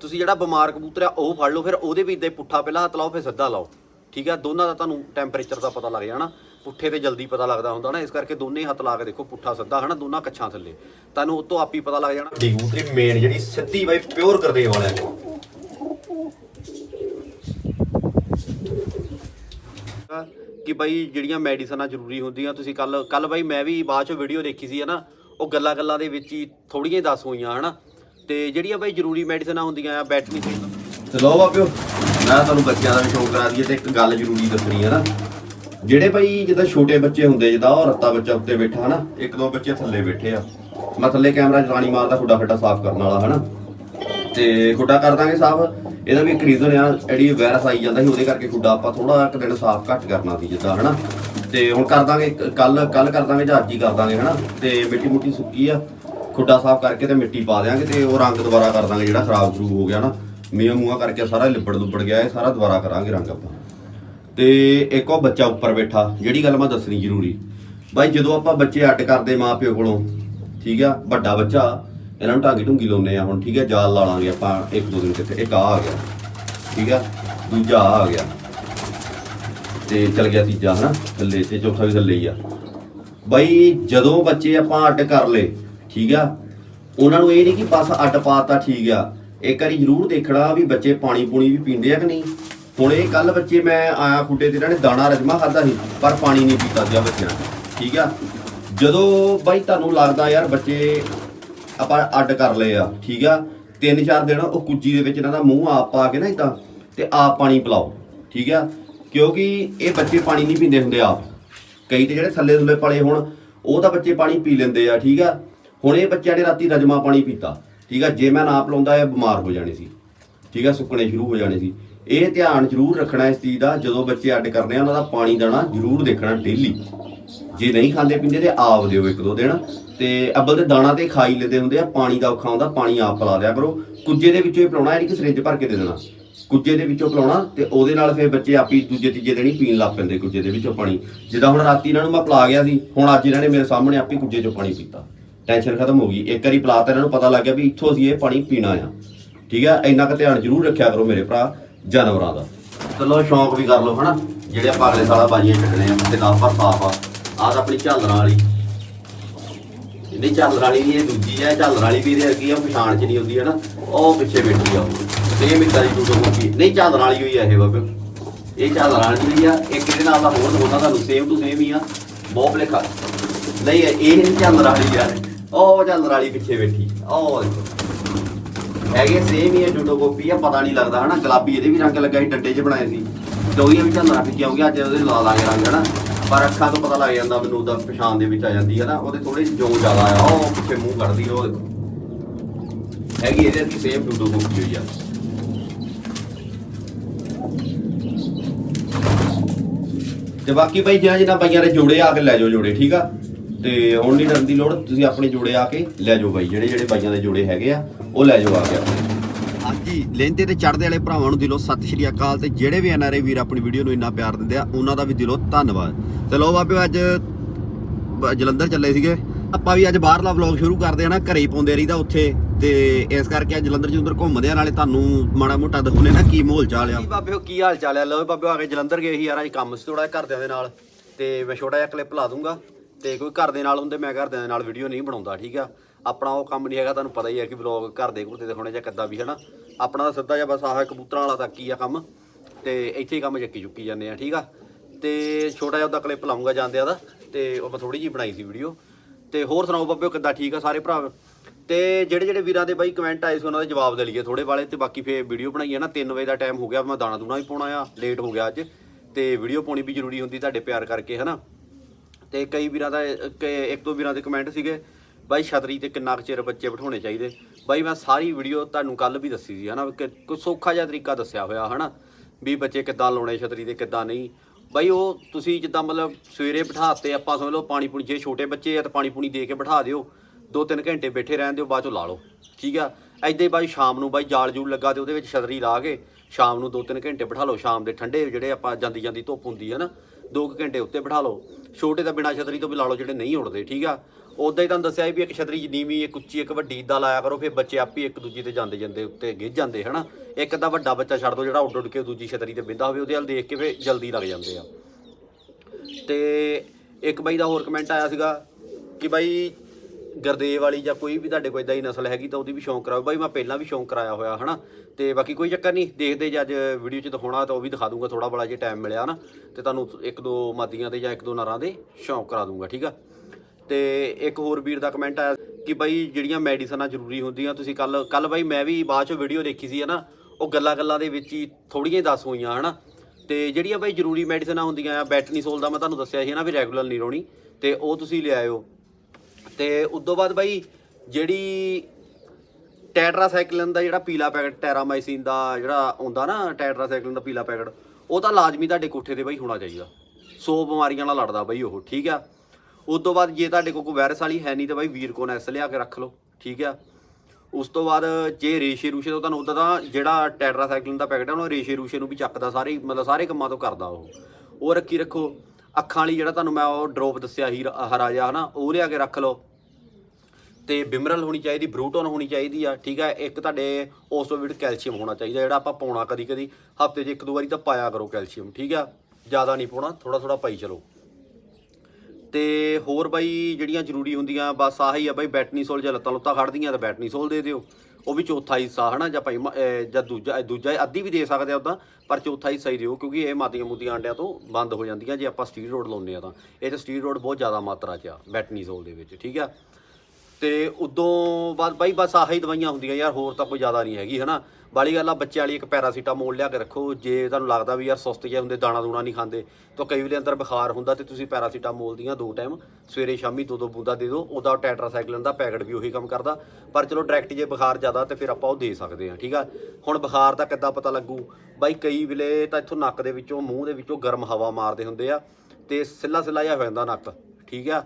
ਤੁਸੀਂ ਜਿਹੜਾ ਬਿਮਾਰ ਕਬੂਤਰ ਆ ਉਹ ਫੜ ਲਓ ਫਿਰ ਉਹਦੇ ਵੀ ਇਦਾਂ ਪੁੱਠਾ ਪਹਿਲਾਂ ਹੱਥ ਲਾਓ ਫਿਰ ਸਿੱਧਾ ਲਾਓ। ਠੀਕ ਆ? ਦੋਨਾਂ ਦਾ ਤੁਹਾਨੂੰ ਟੈਂਪਰੇਚਰ ਦਾ ਪਤਾ ਲੱਗ ਜਾਣਾ। ਪੁੱਠੇ ਤੇ ਜਲਦੀ ਪਤਾ ਲੱਗਦਾ ਹੁੰਦਾ ਨਾ ਇਸ ਕਰਕੇ ਦੋਨੇ ਹੱਥ ਲਾ ਕੇ ਦੇਖੋ ਪੁੱਠਾ ਸਿੱਧਾ ਹਨਾ? ਦੋਨਾਂ ਕੱਛਾਂ ਥੱਲੇ। ਤੁਹਾਨੂੰ ਉਹ ਤੋਂ ਆਪ ਹੀ ਪਤਾ ਲੱਗ ਜਾਣਾ। ਵੱਡੀ ਕਬੂਤਰੀ ਮੇਨ ਜਿਹੜੀ ਸਿੱਧੀ ਬਾਈ ਪਿਓਰ ਕਰਦੇ ਵਾਲਿਆਂ ਦੀ। ਕਿ ਬਾਈ ਜਿਹੜੀਆਂ ਮੈਡੀਸਨਾਂ ਜ਼ਰੂਰੀ ਹੁੰਦੀਆਂ ਤੁਸੀਂ ਕੱਲ ਕੱਲ ਬਾਈ ਮੈਂ ਵੀ ਬਾਅਦ ਚ ਵੀਡੀਓ ਦੇਖੀ ਸੀ ਹਨਾ? ਉਹ ਗੱਲਾਂ ਗੱਲਾਂ ਦੇ ਵਿੱਚ ਹੀ ਥੋੜੀਆਂ ਦੱਸ ਹੋਈਆਂ ਹਨਾ? ਤੇ ਜਿਹੜੀਆਂ ਬਾਈ ਜ਼ਰੂਰੀ ਮੈਡੀਸਨਾਂ ਹੁੰਦੀਆਂ ਆ ਬੈਟਰੀ ਤੇ ਚਲੋ ਬਾਪਿਓ ਮੈਂ ਤੁਹਾਨੂੰ ਬੱਚਿਆਂ ਦਾ ਵੀ ਸ਼ੌਂਕ ਕਰਾ ਦਈਏ ਤੇ ਇੱਕ ਗੱਲ ਜ਼ਰੂਰੀ ਦੱਸਣੀ ਹੈ ਨਾ। ਜਿਹੜੇ ਬਾਈ ਜਿੱਦਾਂ ਛੋਟੇ ਬੱਚੇ ਹੁੰਦੇ, ਜਿੱਦਾਂ ਉਹ ਰੱਤਾ ਬੱਚਾ ਉੱਤੇ ਬੈਠਾ, ਹਨਾ? ਇੱਕ ਦੋ ਬੱਚੇ ਥੱਲੇ ਬੈਠੇ ਆ। ਮੈਂ ਥੱਲੇ ਕੈਮਰਾ ਚਲਾਣੀ ਮਾਰਦਾ ਖੁੱਡਾ ਖੱਡਾ ਸਾਫ਼ ਕਰਨ ਵਾਲਾ, ਹਨਾ? ਤੇ ਖੁੱਡਾ ਕਰ ਦਾਂਗੇ ਸਾਫ਼। ਇਹਦਾ ਵੀ ਇੱਕ ਰੀਜ਼ਨ ਆ, ਜਿਹੜੀ ਵਾਇਰਸ ਆਈ ਜਾਂਦਾ ਸੀ, ਉਹਦੇ ਕਰਕੇ ਖੁੱਡਾ ਆਪਾਂ ਥੋੜਾ ਇੱਕ ਦਿਨ ਸਾਫ਼ ਘੱਟ ਕਰਨਾ ਸੀ ਜਿੱਦਾਂ, ਹਨਾ? ਤੇ ਹੁਣ ਕਰ ਦਾਂਗੇ ਕੱਲ ਕੱਲ ਕਰ ਦਾਂਗੇ ਜਾਂ ਅੱਜ ਹੀ ਕਰ ਦਾਂਗੇ, ਹਨਾ? ਤੇ ਮਿੱਟੀ ਮੁੱਟੀ ਸੁੱਕੀ ਆ। ਖੁੱਡਾ ਸਾਫ਼ ਕਰਕੇ ਤੇ ਮਿੱਟੀ ਪਾ ਦਿਆਂਗੇ ਤੇ ਉਹ ਰੰਗ ਦੁਬਾਰਾ ਕਰ ਦਾਂਗੇ, ਜਿਹੜਾ ਖਰਾਬ ਖਰੂਬ ਹੋ ਗਿਆ ਨਾ। ਮੀਆਂ ਮੂਆ ਕਰਕੇ ਸਾਰਾ ਲਿਬੜ ਲੁਬੜ ਗਿਆ, ਇਹ ਸਾਰਾ ਦੁਬਾਰਾ ਕਰਾਂਗੇ ਰੰਗ ਆਪਾਂ। ਤੇ ਇੱਕ ਉਹ ਬੱਚਾ ਉੱਪਰ ਬੈਠਾ, ਜਿਹੜੀ ਗੱਲ ਮੈਂ ਦੱਸਣੀ ਜ਼ਰੂਰੀ। ਬਾਈ, ਜਦੋਂ ਆਪਾਂ ਬੱਚੇ ਅੱਡ ਕਰਦੇ ਮਾਂ ਪਿਓ ਕੋਲੋਂ, ਠੀਕ ਆ, ਵੱਡਾ ਬੱਚਾ, ਇਹਨਾਂ ਨੂੰ ਢਾਂਗੀ ਢੁੰਗੀ ਲਾਉਨੇ ਆ ਹੁਣ, ਠੀਕ ਆ, ਜਾਲ ਲਾ ਲਾਂਗੇ ਆਪਾਂ, ਇੱਕ ਦੋ ਦਿਨ ਕਿਤੇ ਇੱਕ ਆ ਆ ਗਿਆ, ਠੀਕ ਆ, ਦੂਜਾ ਆ ਆ ਗਿਆ। ਤੇ ਚਲ ਗਿਆ ਤੀਜਾ, ਹਨਾ, ਥੱਲੇ, ਤੇ ਚੌਥਾ ਵੀ ਥੱਲੇ ਹੀ ਆ। ਬਾਈ, ਜਦੋਂ ਬੱਚੇ ਆਪਾਂ ਅੱਡ ਕਰ ਲਏ ਠੀਕ ਆ? ਉਹਨਾਂ ਨੂੰ ਇਹ ਨਹੀਂ ਕਿ ਬਸ ਅੱਡ ਪਾਤਾ ਠੀਕ ਆ। ਇੱਕ ਵਾਰੀ ਜ਼ਰੂਰ ਦੇਖਣਾ ਵੀ ਬੱਚੇ ਪਾਣੀ ਪੂਣੀ ਵੀ ਪੀਂਦੇ ਆ ਕਿ ਨਹੀਂ? ਹੁਣ ਇਹ ਕੱਲ ਬੱਚੇ ਮੈਂ ਆਇਆ ਖੁੱਡੇ ਤੇ, ਇਹਨਾਂ ਨੇ ਦਾਣਾ ਰਜਮਾ ਖਾਦਾ ਸੀ, ਪਰ ਪਾਣੀ ਨਹੀਂ ਪੀਤਾ ਸੀਗਾ ਬੱਚਿਆਂ ਠੀਕ ਆ? ਜਦੋਂ ਬਾਈ ਤੁਹਾਨੂੰ ਲੱਗਦਾ ਯਾਰ ਬੱਚੇ ਆਪਾਂ ਅੱਡ ਕਰ ਲਏ ਆ, ਠੀਕ ਆ? ਤਿੰਨ ਚਾਰ ਦਿਨ ਉਹ ਕੁੱਜੀ ਦੇ ਵਿੱਚ ਇਹਨਾਂ ਦਾ ਮੂੰਹ ਆਪ ਪਾ ਕੇ ਨਾ ਇਦਾਂ ਤੇ ਆਪ ਪਾਣੀ ਪਿਲਾਓ, ਠੀਕ ਆ? ਕਿਉਂਕਿ ਇਹ ਬੱਚੇ ਪਾਣੀ ਨਹੀਂ ਪੀਂਦੇ ਹੁੰਦੇ ਆਪ। ਕਈ ਤੇ ਜਿਹੜੇ ਥੱਲੇ ਥੱਲੇ ਪਲੇ ਹੁਣ, ਉਹ ਤਾਂ ਬੱਚੇ ਪਾਣੀ ਪੀ ਲੈਂਦੇ ਆ, ਠੀਕ ਆ? ਹੁਣ ਇਹ ਬੱਚਿਆਂ ਨੇ ਰਾਤੀ ਰਜਮਾ ਪਾਣੀ ਪੀਤਾ, ਠੀਕ ਆ, ਜੇ ਮੈਂ ਨਾ ਪਿਲਾਉਂਦਾ ਇਹ ਬਿਮਾਰ ਹੋ ਜਾਣੇ ਸੀ, ਠੀਕ ਆ, ਸੁੱਕਣੇ ਸ਼ੁਰੂ ਹੋ ਜਾਣੇ ਸੀ। ਇਹ ਧਿਆਨ ਜ਼ਰੂਰ ਰੱਖਣਾ ਇਸ ਚੀਜ਼ ਦਾ, ਜਦੋਂ ਬੱਚੇ ਅੱਡ ਕਰਨੇ ਆ, ਉਹਨਾਂ ਦਾ ਪਾਣੀ ਦਾਣਾ ਜ਼ਰੂਰ ਦੇਖਣਾ ਡੇਲੀ ਜੇ ਨਹੀਂ ਖਾਂਦੇ ਪੀਂਦੇ, ਤੇ ਆਪ ਦਿਓ ਇੱਕ ਦੋ ਦਿਨ, ਤੇ ਅੱਬਲ ਦੇ ਦਾਣਾ ਤੇ ਖਾਈ ਲੈਂਦੇ ਹੁੰਦੇ ਆ, ਪਾਣੀ ਦਾ ਔਖਾ ਹੁੰਦਾ, ਪਾਣੀ ਆਪ ਪਿਲਾ ਦਿਆ ਕਰੋ। ਕੁੱਜੇ ਦੇ ਵਿੱਚੋਂ ਹੀ ਪਿਲਾਉਣਾ ਯਾਨੀ ਕਿ ਸਿਰਿੰਜ ਭਰ ਕੇ ਦੇ ਦੇਣਾ। ਕੁੱਜੇ ਦੇ ਵਿੱਚੋਂ ਪਿਲਾਉਣਾ, ਤੇ ਉਹਦੇ ਨਾਲ ਫਿਰ ਬੱਚੇ ਆਪੀ ਦੂਜੇ ਤੀਜੇ ਦਿਨ ਹੀ ਪੀਣ ਲੱਗ ਪੈਂਦੇ ਕੁੱਜੇ ਦੇ ਵਿੱਚੋਂ ਪਾਣੀ। ਜਿੱਦਾਂ ਹੁਣ ਰਾਤੀ ਇਹਨਾਂ ਨੂੰ ਮੈਂ ਪਿਲਾ ਗਿਆ ਸੀ, ਹੁਣ ਅੱਜ ਇਹਨਾਂ ਨੇ ਮੇਰੇ ਸਾਹਮਣੇ ਆਪੀ ਕੁੱਜੇ ਚੋਂ ਪਾਣੀ ਪੀਤਾ। ਟੈਨਸ਼ਨ ਖਤਮ ਹੋ ਗਈ। ਇੱਕ ਵਾਰੀ ਪਲਾ ਤਾਂ ਇਹਨਾਂ ਨੂੰ ਪਤਾ ਲੱਗ ਗਿਆ ਵੀ ਇੱਥੋਂ ਅਸੀਂ ਇਹ ਪਾਣੀ ਪੀਣਾ ਆ। ਠੀਕ ਆ? ਇੰਨਾ ਕੁ ਧਿਆਨ ਜ਼ਰੂਰ ਰੱਖਿਆ ਕਰੋ ਮੇਰੇ ਭਰਾ, ਜਾਨਵਰਾਂ ਦਾ। ਚਲੋ, ਸ਼ੌਂਕ ਵੀ ਕਰ ਲਓ, ਹਨਾ? ਜਿਹੜੇ ਆਪਾਂ ਅਗਲੇ ਸਾਲਾ ਬਾਜੀਆਂ ਛੱਡਣੇ ਆ ਤੇ ਨਾਲ ਪਰ ਸਾਫ਼ ਆ। ਆਹ ਤਾਂ ਆਪਣੀ ਝਾਲਰਾਂ ਵਾਲੀ। ਇਹਦੀ ਝਾਲਰਾਂ ਵਾਲੀ ਨਹੀਂ ਇਹ ਦੂਜੀ ਹੈ ਝਾਲਰਾਂ ਵਾਲੀ ਵੀ ਇਹਦੇ ਅੱਗੇ ਆ ਪਛਾਣ ਚ ਨਹੀਂ ਹੁੰਦੀ ਹੈ ਨਾ ਉਹ ਪਿੱਛੇ ਬੈਠੀ ਆ ਸੇਮ ਇਦਾਂ ਦੀ ਟੂਟੋ ਮੁੱਕੀ। ਨਹੀਂ, ਝਾਲਰਾਂ ਵਾਲੀ ਹੋਈ ਆ ਇਹ ਬਾਬੇ। ਇਹ ਝਾਲਰਾਂ ਵਾਲੀ ਆ। ਇੱਕ ਇਹਦੇ ਨਾਲ ਦਾ ਹੋਰ ਦੋਨਾਂ ਤੁਹਾਨੂੰ ਸੇਮ ਟੂ ਸੇਮ ਹੀ ਆ। ਬਹੁਤ ਭਲੇਖਾ। ਨਹੀਂ, ਇਹ ਇਹ ਨਹੀਂ ਝਾਲਰਾਂ ਵਾਲੀ ਯਾਰ ਉਹ ਝਾਲਰਾਂ ਵਾਲੀ ਪਿੱਛੇ ਬੈਠੀ। ਉਹ ਦੇਖੋ। ਹੈਗੇ ਸੇਮ ਹੀ ਹੈ ਜੂਡੋ ਕਾਪੀ ਆ, ਪਤਾ ਨਹੀਂ ਲੱਗਦਾ ਹਨਾ। ਗੁਲਾਬੀ ਇਹਦੇ ਵੀ ਰੰਗ ਲੱਗਾ ਸੀ, ਡੱਡੇ 'ਚ ਬਣਾਏ ਸੀ। ਤੇ ਉਹਦੀਆਂ ਵੀ ਝਾਲਰਾਂ ਫਿੱਕੀਆਂ ਹੋ ਗਈਆਂ ਅੱਜ ਉਹਦੇ ਲਾ ਲਾਂਗੇ ਰੰਗ ਹਨਾ। ਪਰ ਅੱਖਾਂ ਤੋਂ ਪਤਾ ਲੱਗ ਜਾਂਦਾ ਮੈਨੂੰ ਉਹਦਾ ਪਛਾਣ ਦੇ ਵਿੱਚ ਆ ਜਾਂਦੀ ਹੈ ਨਾ। ਉਹਦੇ ਥੋੜੀ ਜੋ ਜ਼ਿਆਦਾ ਆ, ਉਹ ਪਿੱਛੇ ਮੂੰਹ ਕੱਢਦੀ ਉਹ ਦੇਖੋ। ਹੈਗੀ ਇਹਦੇ ਵੀ ਸੇਮ ਜੂਡੋ ਕਾਪੀ ਹੋਈ ਆ। ਤੇ ਬਾਕੀ ਭਾਈ ਜਿਹੜਾ ਜਿਹਨਾਂ ਬਾਈਆਂ ਦੇ ਜੋੜੇ ਆ ਕੇ ਲੈ ਜਾਓ ਜੋੜੇ, ਠੀਕ ਆ? ਤੇ ਹੁਣ ਨਹੀਂ ਡਰਨ ਦੀ ਲੋੜ ਤੁਸੀਂ ਆਪਣੇ ਜੋੜੇ ਆ ਕੇ ਲੈ ਜਾਓ ਬਾਈ ਜਿਹੜੇ ਜਿਹੜੇ ਬਾਈਆਂ ਦੇ ਜੋੜੇ ਹੈਗੇ ਆ ਉਹ ਲੈ ਜਾਓ ਆ ਕੇ ਆਪਣੇ। ਹਾਂਜੀ ਲੈਂਦੇ ਤੇ ਚੜਦੇ ਵਾਲੇ ਭਰਾਵਾਂ ਨੂੰ ਦਿਲੋਂ ਸਤਿ ਸ਼੍ਰੀ ਅਕਾਲ ਤੇ ਜਿਹੜੇ ਵੀ ਐਨਆਰਏ ਵੀਰ ਆਪਣੀ ਵੀਡੀਓ ਨੂੰ ਇੰਨਾ ਪਿਆਰ ਦਿੰਦੇ ਆ ਉਹਨਾਂ ਦਾ ਵੀ ਦਿਲੋਂ ਧੰਨਵਾਦ। ਤੇ ਲੋ ਬਾਬਿਓ ਅੱਜ ਜਲੰਧਰ ਚੱਲੇ ਸੀਗੇ। ਆਪਾਂ ਵੀ ਅੱਜ ਬਾਹਰਲਾ ਵਲੌਗ ਸ਼ੁਰੂ ਕਰਦੇ ਆ ਨਾ ਘਰੇ ਹੀ ਪਾਉਂਦੇ ਰਹੀਦਾ ਉੱਥੇ। ਤੇ ਇਸ ਕਰਕੇ ਅੱਜ ਜਲੰਧਰ ਜੁੰਦਰ ਘੁੰਮਦੇ ਆ ਨਾਲੇ ਤੁਹਾਨੂੰ ਮਾੜਾ ਮੋਟਾ ਦਿਖਾਉਣੇ ਨਾ ਕੀ ਮਾਹੌਲ ਚਾਲ ਆ। ਬਾਬਿਓ ਕੀ ਹਾਲ ਚਾਲ ਆ? ਲੋ ਬਾਬਿਓ ਆ ਕੇ ਜਲੰਧਰ ਗਏ ਸੀ ਯਾਰ ਅੱਜ ਕੰਮ ਸੀ ਥੋੜਾ ਘਰਦਿਆਂ ਦੇ ਨਾਲ। ਤੇ ਮੈਂ ਛੋਟਾ ਜਿਹਾ ਕਲਿੱਪ ਲਾ ਦੂੰਗਾ। ਤੇ ਕੋਈ ਘਰ ਦੇ ਨਾਲ ਹੁੰਦੇ, ਮੈਂ ਘਰਦਿਆਂ ਦੇ ਨਾਲ ਵੀਡੀਓ ਨਹੀਂ ਬਣਾਉਂਦਾ, ਠੀਕ ਆ? ਆਪਣਾ ਉਹ ਕੰਮ ਨਹੀਂ ਹੈਗਾ, ਤੁਹਾਨੂੰ ਪਤਾ ਹੀ ਹੈ ਕਿ ਵਲੌਗ ਘਰ ਦੇ ਘੁਰ ਦੇ ਦਿਖਾਉਣੇ ਜਾਂ ਕਿੱਦਾਂ ਵੀ, ਹਨਾ? ਆਪਣਾ ਤਾਂ ਸਿੱਧਾ ਜਿਹਾ ਬਸ ਆਹ ਕਬੂਤਰਾਂ ਵਾਲਾ ਤੱਕ ਹੀ ਆ ਕੰਮ, ਤੇ ਇੱਥੇ ਹੀ ਕੰਮ ਚੱਕੀ ਚੁੱਕੀ ਜਾਂਦੇ ਆ, ਠੀਕ ਆ? ਤੇ ਛੋਟਾ ਜਿਹਾ ਉਹਦਾ ਕਲਿੱਪ ਲਾਉਂਗਾ ਜਾਂਦਿਆਂ ਦਾ, ਤੇ ਉਹ ਮੈਂ ਥੋੜੀ ਜਿਹੀ ਬਣਾਈ ਸੀ ਵੀਡੀਓ ਤੇ ਹੋਰ ਸੁਣਾਓ ਬੱਬਿਓ ਕਿੱਦਾਂ ਠੀਕ ਆ ਸਾਰੇ ਭਰਾ? ਤੇ ਜਿਹੜੇ ਜਿਹੜੇ ਵੀਰਾਂ ਦੇ ਬਾਈ ਕਮੈਂਟ ਆਏ ਸੀ, ਉਹਨਾਂ ਦੇ ਜਵਾਬ ਦੇ ਲਈਏ ਥੋੜੇ ਵਾਲੇ, ਤੇ ਬਾਕੀ ਫੇਰ ਵੀਡੀਓ ਬਣਾਈ ਹੈ ਨਾ 3 ਵਜੇ ਦਾ ਟਾਈਮ ਹੋ ਗਿਆ, ਮੈਂ ਦਾਣਾ ਦੂਣਾ ਵੀ ਪਾਉਣਾ ਆ ਲੇਟ ਹੋ ਗਿਆ ਅੱਜ, ਤੇ ਵੀਡੀਓ ਪਾਉਣੀ ਵੀ ਜ਼ਰੂਰੀ ਹੁੰਦੀ ਤੁਹਾਡੇ ਪਿਆਰ ਕਰਕੇ, ਹਨਾ? ਤੇ ਕਈ ਵੀਰਾਂ ਦਾ, ਕਿ- ਇੱਕ ਦੋ ਵੀਰਾਂ ਦੇ ਕਮੈਂਟ ਸੀਗੇ, ਬਾਈ ਛਤਰੀ ਤੇ ਕਿੰਨਾ ਕੁ ਚਿਰ ਬੱਚੇ ਬਿਠਾਉਣੇ ਚਾਹੀਦੇ? ਬਾਈ ਮੈਂ ਸਾਰੀ ਵੀਡੀਓ ਤੁਹਾਨੂੰ ਕੱਲ ਵੀ ਦੱਸੀ ਸੀ, ਹਨਾ, ਕਿ ਕੋਈ ਸੌਖਾ ਜਿਹਾ ਤਰੀਕਾ ਦੱਸਿਆ ਹੋਇਆ, ਹਨਾ, ਵੀ ਬੱਚੇ ਕਿੱਦਾਂ ਲਾਉਣੇ ਛਤਰੀ ਤੇ ਕਿੱਦਾਂ ਨਹੀਂ। ਬਾਈ ਉਹ ਤੁਸੀਂ ਜਿੱਦਾਂ ਮਤਲਬ ਸਵੇਰੇ ਬਿਠਾਤੇ, ਆਪਾਂ ਸਮਝ ਲਓ ਪਾਣੀ ਪੂਣੀ, ਜੇ ਛੋਟੇ ਬੱਚੇ ਆ ਤਾਂ ਪਾਣੀ ਪੂਣੀ ਦੇ ਕੇ ਬਿਠਾ ਦਿਓ, ਦੋ ਤਿੰਨ ਘੰਟੇ ਬੈਠੇ ਰਹਿਣ ਦਿਓ, ਬਾਅਦ ਚੋਂ ਲਾ ਲਓ, ਠੀਕ ਆ? ਐਦਾਂ ਹੀ ਬਾਈ ਸ਼ਾਮ ਨੂੰ ਬਾਈ ਜਾਲ ਜੂਲ ਲੱਗਾ ਤੇ ਉਹਦੇ ਵਿੱਚ ਛਤਰੀ ਲਾ ਕੇ ਸ਼ਾਮ ਨੂੰ ਦੋ ਤਿੰਨ ਘੰਟੇ ਬਿਠਾ ਲਓ, ਸ਼ਾਮ ਦੇ ਠੰਡੇ ਜਿਹੜੇ ਆਪਾਂ ਜਾਂਦੀ ਜਾਂਦੀ ਧੁੱਪ ਹੁੰਦੀ ਹੈ ਨਾ, ਦੋ ਕੁ ਘੰਟੇ ਉੱਤੇ ਬਿਠਾ ਲਓ। ਛੋਟੇ ਤਾਂ ਬਿਨਾਂ ਛਤਰੀ ਤੋਂ ਵੀ ਲਾ ਲਓ ਜਿਹੜੇ ਨਹੀਂ ਉੜਦੇ, ਠੀਕ ਆ? ਉਦਾਂ ਹੀ ਤੁਹਾਨੂੰ ਦੱਸਿਆ ਵੀ ਇੱਕ ਛਤਰੀ ਨੀਵੀਂ ਇੱਕ ਉੱਚੀ, ਇੱਕ ਵੱਡੀ, ਇਦਾਂ ਲਾਇਆ ਕਰੋ, ਫਿਰ ਬੱਚੇ ਆਪੇ ਇੱਕ ਦੂਜੀ ਤੇ ਜਾਂਦੇ ਜਾਂਦੇ ਉੱਤੇ ਗਿੱਜ ਜਾਂਦੇ, ਹਨਾ? ਇੱਕ ਤਾਂ ਵੱਡਾ ਬੱਚਾ ਛੱਡ ਦੋ ਜਿਹੜਾ ਉੱਡ ਉੱਡ ਕੇ ਦੂਜੀ ਛਤਰੀ ਤੇ ਬਿੰਦਾ ਹੋਵੇ, ਉਹਦੇ ਵੱਲ ਦੇਖ ਕੇ ਫਿਰ ਜਲਦੀ ਲੱਗ ਜਾਂਦੇ ਆ। ਤੇ ਇੱਕ ਬਾਈ ਦਾ ਹੋਰ ਕਮੈਂਟ ਆਇਆ ਸੀਗਾ ਕਿ ਬਾਈ ਗਰਦੇਵ ਵਾਲੀ ਜਾਂ ਕੋਈ ਵੀ ਤੁਹਾਡੇ ਕੋਲ ਇਦਾਂ ਹੀ ਨਸਲ ਹੈਗੀ ਤਾਂ ਉਹਦੀ ਵੀ ਸ਼ੌਂਕ ਕਰਾਓ। ਬਾਈ, ਮੈਂ ਪਹਿਲਾਂ ਵੀ ਸ਼ੌਂਕ ਕਰਾਇਆ ਹੋਇਆ, ਹਨਾ? ਤੇ ਬਾਕੀ ਕੋਈ ਚੱਕਰ ਨਹੀਂ, ਦੇਖਦੇ ਜੇ ਅੱਜ ਵੀਡੀਓ 'ਚ ਦਿਖਾਉਣਾ ਤਾਂ ਉਹ ਵੀ ਦਿਖਾ ਦੂੰਗਾ ਥੋੜਾ ਬੜਾ ਜੇ ਟਾਈਮ ਮਿਲਿਆ ਨਾ ਤੇ ਤੁਹਾਨੂੰ ਇੱਕ ਦੋ ਮਾਦੀਆਂ ਦੇ ਜਾਂ ਇੱਕ ਦੋ ਨਰਾਂ ਦੇ ਸ਼ੌਂਕ ਕਰਾ ਦੂੰਗਾ, ਠੀਕ ਆ? ਤੇ ਇੱਕ ਹੋਰ ਵੀਰ ਦਾ ਕਮੈਂਟ ਆਇਆ ਕਿ ਬਾਈ, ਜਿਹੜੀਆਂ ਮੈਡੀਸਨਾਂ ਜ਼ਰੂਰੀ ਹੁੰਦੀਆਂ, ਤੁਸੀਂ ਕੱਲ ਕੱਲ ਬਾਈ ਮੈਂ ਵੀ ਬਾਅਦ ਚੋਂ ਵੀਡੀਓ ਦੇਖੀ ਸੀ, ਹਨਾ? ਉਹ ਗੱਲਾਂ ਗੱਲਾਂ ਦੇ ਵਿੱਚ ਹੀ ਥੋੜੀਆਂ ਹੀ ਦੱਸ ਹੋਈਆਂ, ਹਨਾ? ਤੇ ਜਿਹੜੀਆਂ ਬਾਈ ਜ਼ਰੂਰੀ ਮੈਡੀਸਨਾਂ ਹੁੰਦੀਆਂ ਆ, ਬੈਟਨੀਸੋਲ ਦਾ ਮੈਂ ਤੁਹਾਨੂੰ ਦੱਸਿਆ ਸੀ ਨਾ ਵੀ ਰੈਗੂਲਰ ਨਹੀਂ ਲਾਉਣੀ ਤੇ ਉਹ ਤੁਸੀਂ ਲਿਆਇਓ। ਤੇ ਉਸ ਤੋਂ ਬਾਅਦ ਬਾਈ ਜਿਹੜੀ ਟੈਟਰਾਸਾਈਕਲਿਨ ਦਾ ਜਿਹੜਾ ਪੀਲਾ ਪੈਕਟ ਟੈਰਾਮਾਈਸਿਨ ਦਾ ਜਿਹੜਾ ਆਉਂਦਾ ਨਾ ਟੈਟਰਾਸਾਈਕਲਿਨ ਦਾ ਪੀਲਾ ਪੈਕਟ, ਉਹ ਤਾਂ ਲਾਜ਼ਮੀ ਤੁਹਾਡੇ ਕੋਠੇ ਤੇ ਬਾਈ ਹੋਣਾ ਚਾਹੀਦਾ। 100 ਬਿਮਾਰੀਆਂ ਨਾਲ ਲੜਦਾ ਬਾਈ ਉਹ, ਠੀਕ ਆ? ਉਸ ਤੋਂ ਬਾਅਦ ਜੇ ਤੁਹਾਡੇ ਕੋਲ ਕੋਈ ਵਾਇਰਸ ਵਾਲੀ ਹੈ ਨਹੀਂ ਤਾਂ ਬਾਈ ਵੀਰਕੋਨ ਐਸ ਲਿਆ ਕੇ ਰੱਖ ਲਓ, ਠੀਕ ਆ? ਉਸ ਤੋਂ ਬਾਅਦ ਜੇ ਰੇਸ਼ੇ ਰੂਸ਼ੇ ਤੋਂ ਤੁਹਾਨੂੰ ਉਦਾਂ ਤਾਂ ਜਿਹੜਾ ਟੈਟਰਾਸਾਈਕਲਿਨ ਦਾ ਪੈਕਟ ਹੈ ਉਹ ਰੇਸ਼ੇ ਰੂਸ਼ੇ ਨੂੰ ਵੀ ਚੱਕਦਾ ਸਾਰੇ, ਮਤਲਬ ਸਾਰੇ ਕੰਮਾਂ ਤੋਂ ਕਰਦਾ ਉਹ। ਉਹ ਰੱਖੀ ਰੱਖੋ, ਅੱਖਾਂ ਲਈ ਜਿਹੜਾ ਤੁਹਾਨੂੰ ਮੈਂ ਉਹ ਡ੍ਰੌਪ ਦੱਸਿਆ ਹੀ ਰ- ਹਰਾ ਜਿਹਾ ਹਨਾ, ਉਹ ਲਿਆ ਕੇ ਰੱਖ ਲਓ। ਤੇ ਬਿਮਰਲ ਹੋਣੀ ਚਾਹੀਦੀ, ਬਰੂਟਨ ਹੋਣੀ ਚਾਹੀਦੀ ਆ, ਠੀਕ ਹੈ ਇੱਕ ਤੁਹਾਡੇ ਓਸੋਵਿਟ ਕੈਲਸ਼ੀਅਮ ਹੋਣਾ ਚਾਹੀਦਾ, ਜਿਹੜਾ ਆਪਾਂ ਪਾਉਣਾ ਕਦੀ ਕਦੀ। ਹਫ਼ਤੇ 'ਚ ਇੱਕ ਦੋ ਵਾਰੀ ਤਾਂ ਪਾਇਆ ਕਰੋ ਕੈਲਸ਼ੀਅਮ, ਠੀਕ ਆ? ਜ਼ਿਆਦਾ ਨਹੀਂ ਪਾਉਣਾ ਥੋੜਾ ਥੋੜਾ ਪਾਈ ਚਲੋ। ਤੇ ਹੋਰ ਬਾਈ ਜਿਹੜੀਆਂ ਜ਼ਰੂਰੀ ਹੁੰਦੀਆਂ, ਬਸ ਆਹੀ ਆ ਬਾਈ, ਬੈਟਨੀਸੋਲ ਜਾਂ ਲੱਤਾਂ ਲੁੱਤਾਂ ਖੜਦੀਆਂ ਤਾਂ ਬੈਟਨੀਸੋਲ ਦੇ ਦਿਓ। ਉਹ ਵੀ ਚੌਥਾ ਹਿੱਸਾ, ਹਨਾ? ਜਾਂ ਭਾਈ ਮ- ਜਾਂ ਦੂਜਾ ਦੂਜਾ ਅੱਧੀ ਵੀ ਦੇ ਸਕਦੇ ਆ ਉਦਾਂ, ਪਰ ਚੌਥਾ ਹਿੱਸਾ ਹੀ ਦਿਓ, ਕਿਉਂਕਿ ਇਹ ਮਾਦੀਆਂ ਮੂਦੀਆਂ ਆਂਡਿਆਂ ਤੋਂ ਬੰਦ ਹੋ ਜਾਂਦੀਆਂ, ਜੇ ਆਪਾਂ ਸਟੀਰੋਇਡ ਲਾਉਂਦੇ ਆ ਤਾਂ। ਇਹ 'ਚ ਸਟੀਰੋਇਡ ਬਹੁਤ ਜ਼ਿਆਦਾ ਮਾਤਰਾ 'ਚ ਆ, ਬੈਟਨੀਸੋਲ ਦੇ ਵਿੱਚ, ਠੀਕ ਆ? ਤੇ ਉਦੋਂ ਬਾਅਦ ਬਾਈ ਬਸ ਆਹੀ ਦਵਾਈਆਂ ਹੁੰਦੀਆਂ ਯਾਰ, ਹੋਰ ਤਾਂ ਕੋਈ ਜ਼ਿਆਦਾ ਨਹੀਂ ਹੈਗੀ, ਹਨਾ? ਬਾਲੀ ਗੱਲ ਆ, ਬੱਚੇ ਵਾਲੀ ਇੱਕ ਪੈਰਾਸੀਟਾਮੋਲ ਲਿਆ ਕੇ ਰੱਖੋ, ਜੇ ਤੁਹਾਨੂੰ ਲੱਗਦਾ ਵੀ ਯਾਰ ਸੁਸਤ ਜਿਹੇ ਹੁੰਦੇ, ਦਾਣਾ ਦੂਣਾ ਨਹੀਂ ਖਾਂਦੇ, ਤਾਂ ਕਈ ਵੇਲੇ ਅੰਦਰ ਬੁਖਾਰ ਹੁੰਦਾ ਤੇ ਤੁਸੀਂ ਪੈਰਾਸੀਟਾਮੋਲ ਦੀਆਂ ਦੋ ਟਾਈਮ, ਸਵੇਰੇ, ਸ਼ਾਮੀ ਦੋ ਦੋ ਬੂੰਦਾਂ ਦੇ ਦਿਓ, ਉਹਦਾ ਟੈਟਰਾਸਾਈਕਲਿਨ ਦਾ ਪੈਕਟ ਵੀ ਉਹੀ ਕੰਮ ਕਰਦਾ, ਪਰ ਚਲੋ ਡਾਇਰੈਕਟ ਜੇ ਬੁਖਾਰ ਜ਼ਿਆਦਾ ਤੇ ਫਿਰ ਆਪਾਂ ਉਹ ਦੇ ਸਕਦੇ ਹਾਂ, ਠੀਕ ਆ? ਹੁਣ ਬੁਖਾਰ ਦਾ ਕਿੱਦਾਂ ਪਤਾ ਲੱਗੂ? ਬਾਈ ਕਈ ਵੇਲੇ ਤਾਂ ਇੱਥੋਂ ਨੱਕ ਦੇ ਵਿੱਚੋਂ, ਮੂੰਹ ਦੇ ਵਿੱਚੋਂ ਗਰਮ ਹਵਾ ਮਾਰਦੇ ਹੁੰਦੇ ਆ, ਤੇ ਸਿੱਲਾ ਸਿੱਲਾ ਜਿਹਾ ਹੋ ਜਾਂਦਾ ਨੱਕ, ਠੀਕ ਆ?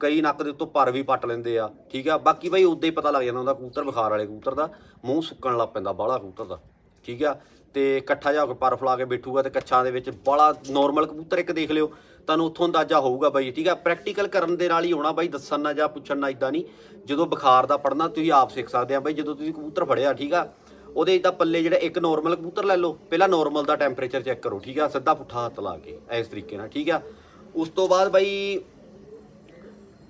ਕਈ ਨੱਕ ਦੇ ਉੱਤੋਂ ਪਰ ਵੀ ਪੱਟ ਲੈਂਦੇ ਆ, ਠੀਕ ਆ? ਬਾਕੀ ਬਾਈ ਉਦਾਂ ਹੀ ਪਤਾ ਲੱਗ ਜਾਂਦਾ ਹੁੰਦਾ ਕਬੂਤਰ, ਬੁਖਾਰ ਵਾਲੇ ਕਬੂਤਰ ਦਾ, ਮੂੰਹ ਸੁੱਕਣ ਲੱਗ ਪੈਂਦਾ ਬਾਹਲਾ ਕਬੂਤਰ ਦਾ, ਠੀਕ ਆ? ਤੇ ਇਕੱਠਾ ਜਾ ਕੇ ਪਰ ਫਲਾ ਕੇ ਬੈਠੂਗਾ ਤੇ ਕੱਛਾਂ ਦੇ ਵਿੱਚ ਬਾਹਲਾ ਨਾਰਮਲ ਕਬੂਤਰ ਇੱਕ ਦੇਖ ਲਿਓ, ਤੁਹਾਨੂੰ ਉੱਥੋਂ ਅੰਦਾਜ਼ਾ ਹੋਊਗਾ ਬਾਈ, ਠੀਕ ਆ? ਪ੍ਰੈਕਟੀਕਲ ਕਰਨ ਦੇ ਨਾਲ ਹੀ ਹੋਣਾ ਬਾਈ, ਦੱਸਣ ਨਾ ਜਾਂ ਪੁੱਛਣ ਨਾ ਇਦਾਂ ਨਹੀਂ, ਜਦੋਂ ਬੁਖਾਰ ਦਾ ਪੜਨਾ ਤੁਸੀਂ ਆਪ ਸਿੱਖ ਸਕਦੇ ਆ ਬਾਈ, ਜਦੋਂ ਤੁਸੀਂ ਕਬੂਤਰ ਫੜਿਆ, ਠੀਕ ਆ? ਉਹਦੇ ਇਦਾਂ ਪੱਲੇ ਜਿਹੜਾ ਇੱਕ ਨਾਰਮਲ ਕਬੂਤਰ ਲੈ ਲਓ, ਪਹਿਲਾਂ ਨਾਰਮਲ ਦਾ ਟੈਂਪਰੇਚਰ ਚੈੱਕ ਕਰੋ, ਠੀਕ ਆ? ਸਿੱਧਾ ਪੁੱਠਾ ਹੱਥ ਲਾ ਕੇ, ਇਸ ਤਰੀਕੇ ਨਾਲ, ਠੀਕ ਆ? ਉਸ ਤੋਂ ਬਾਅਦ ਬਾਈ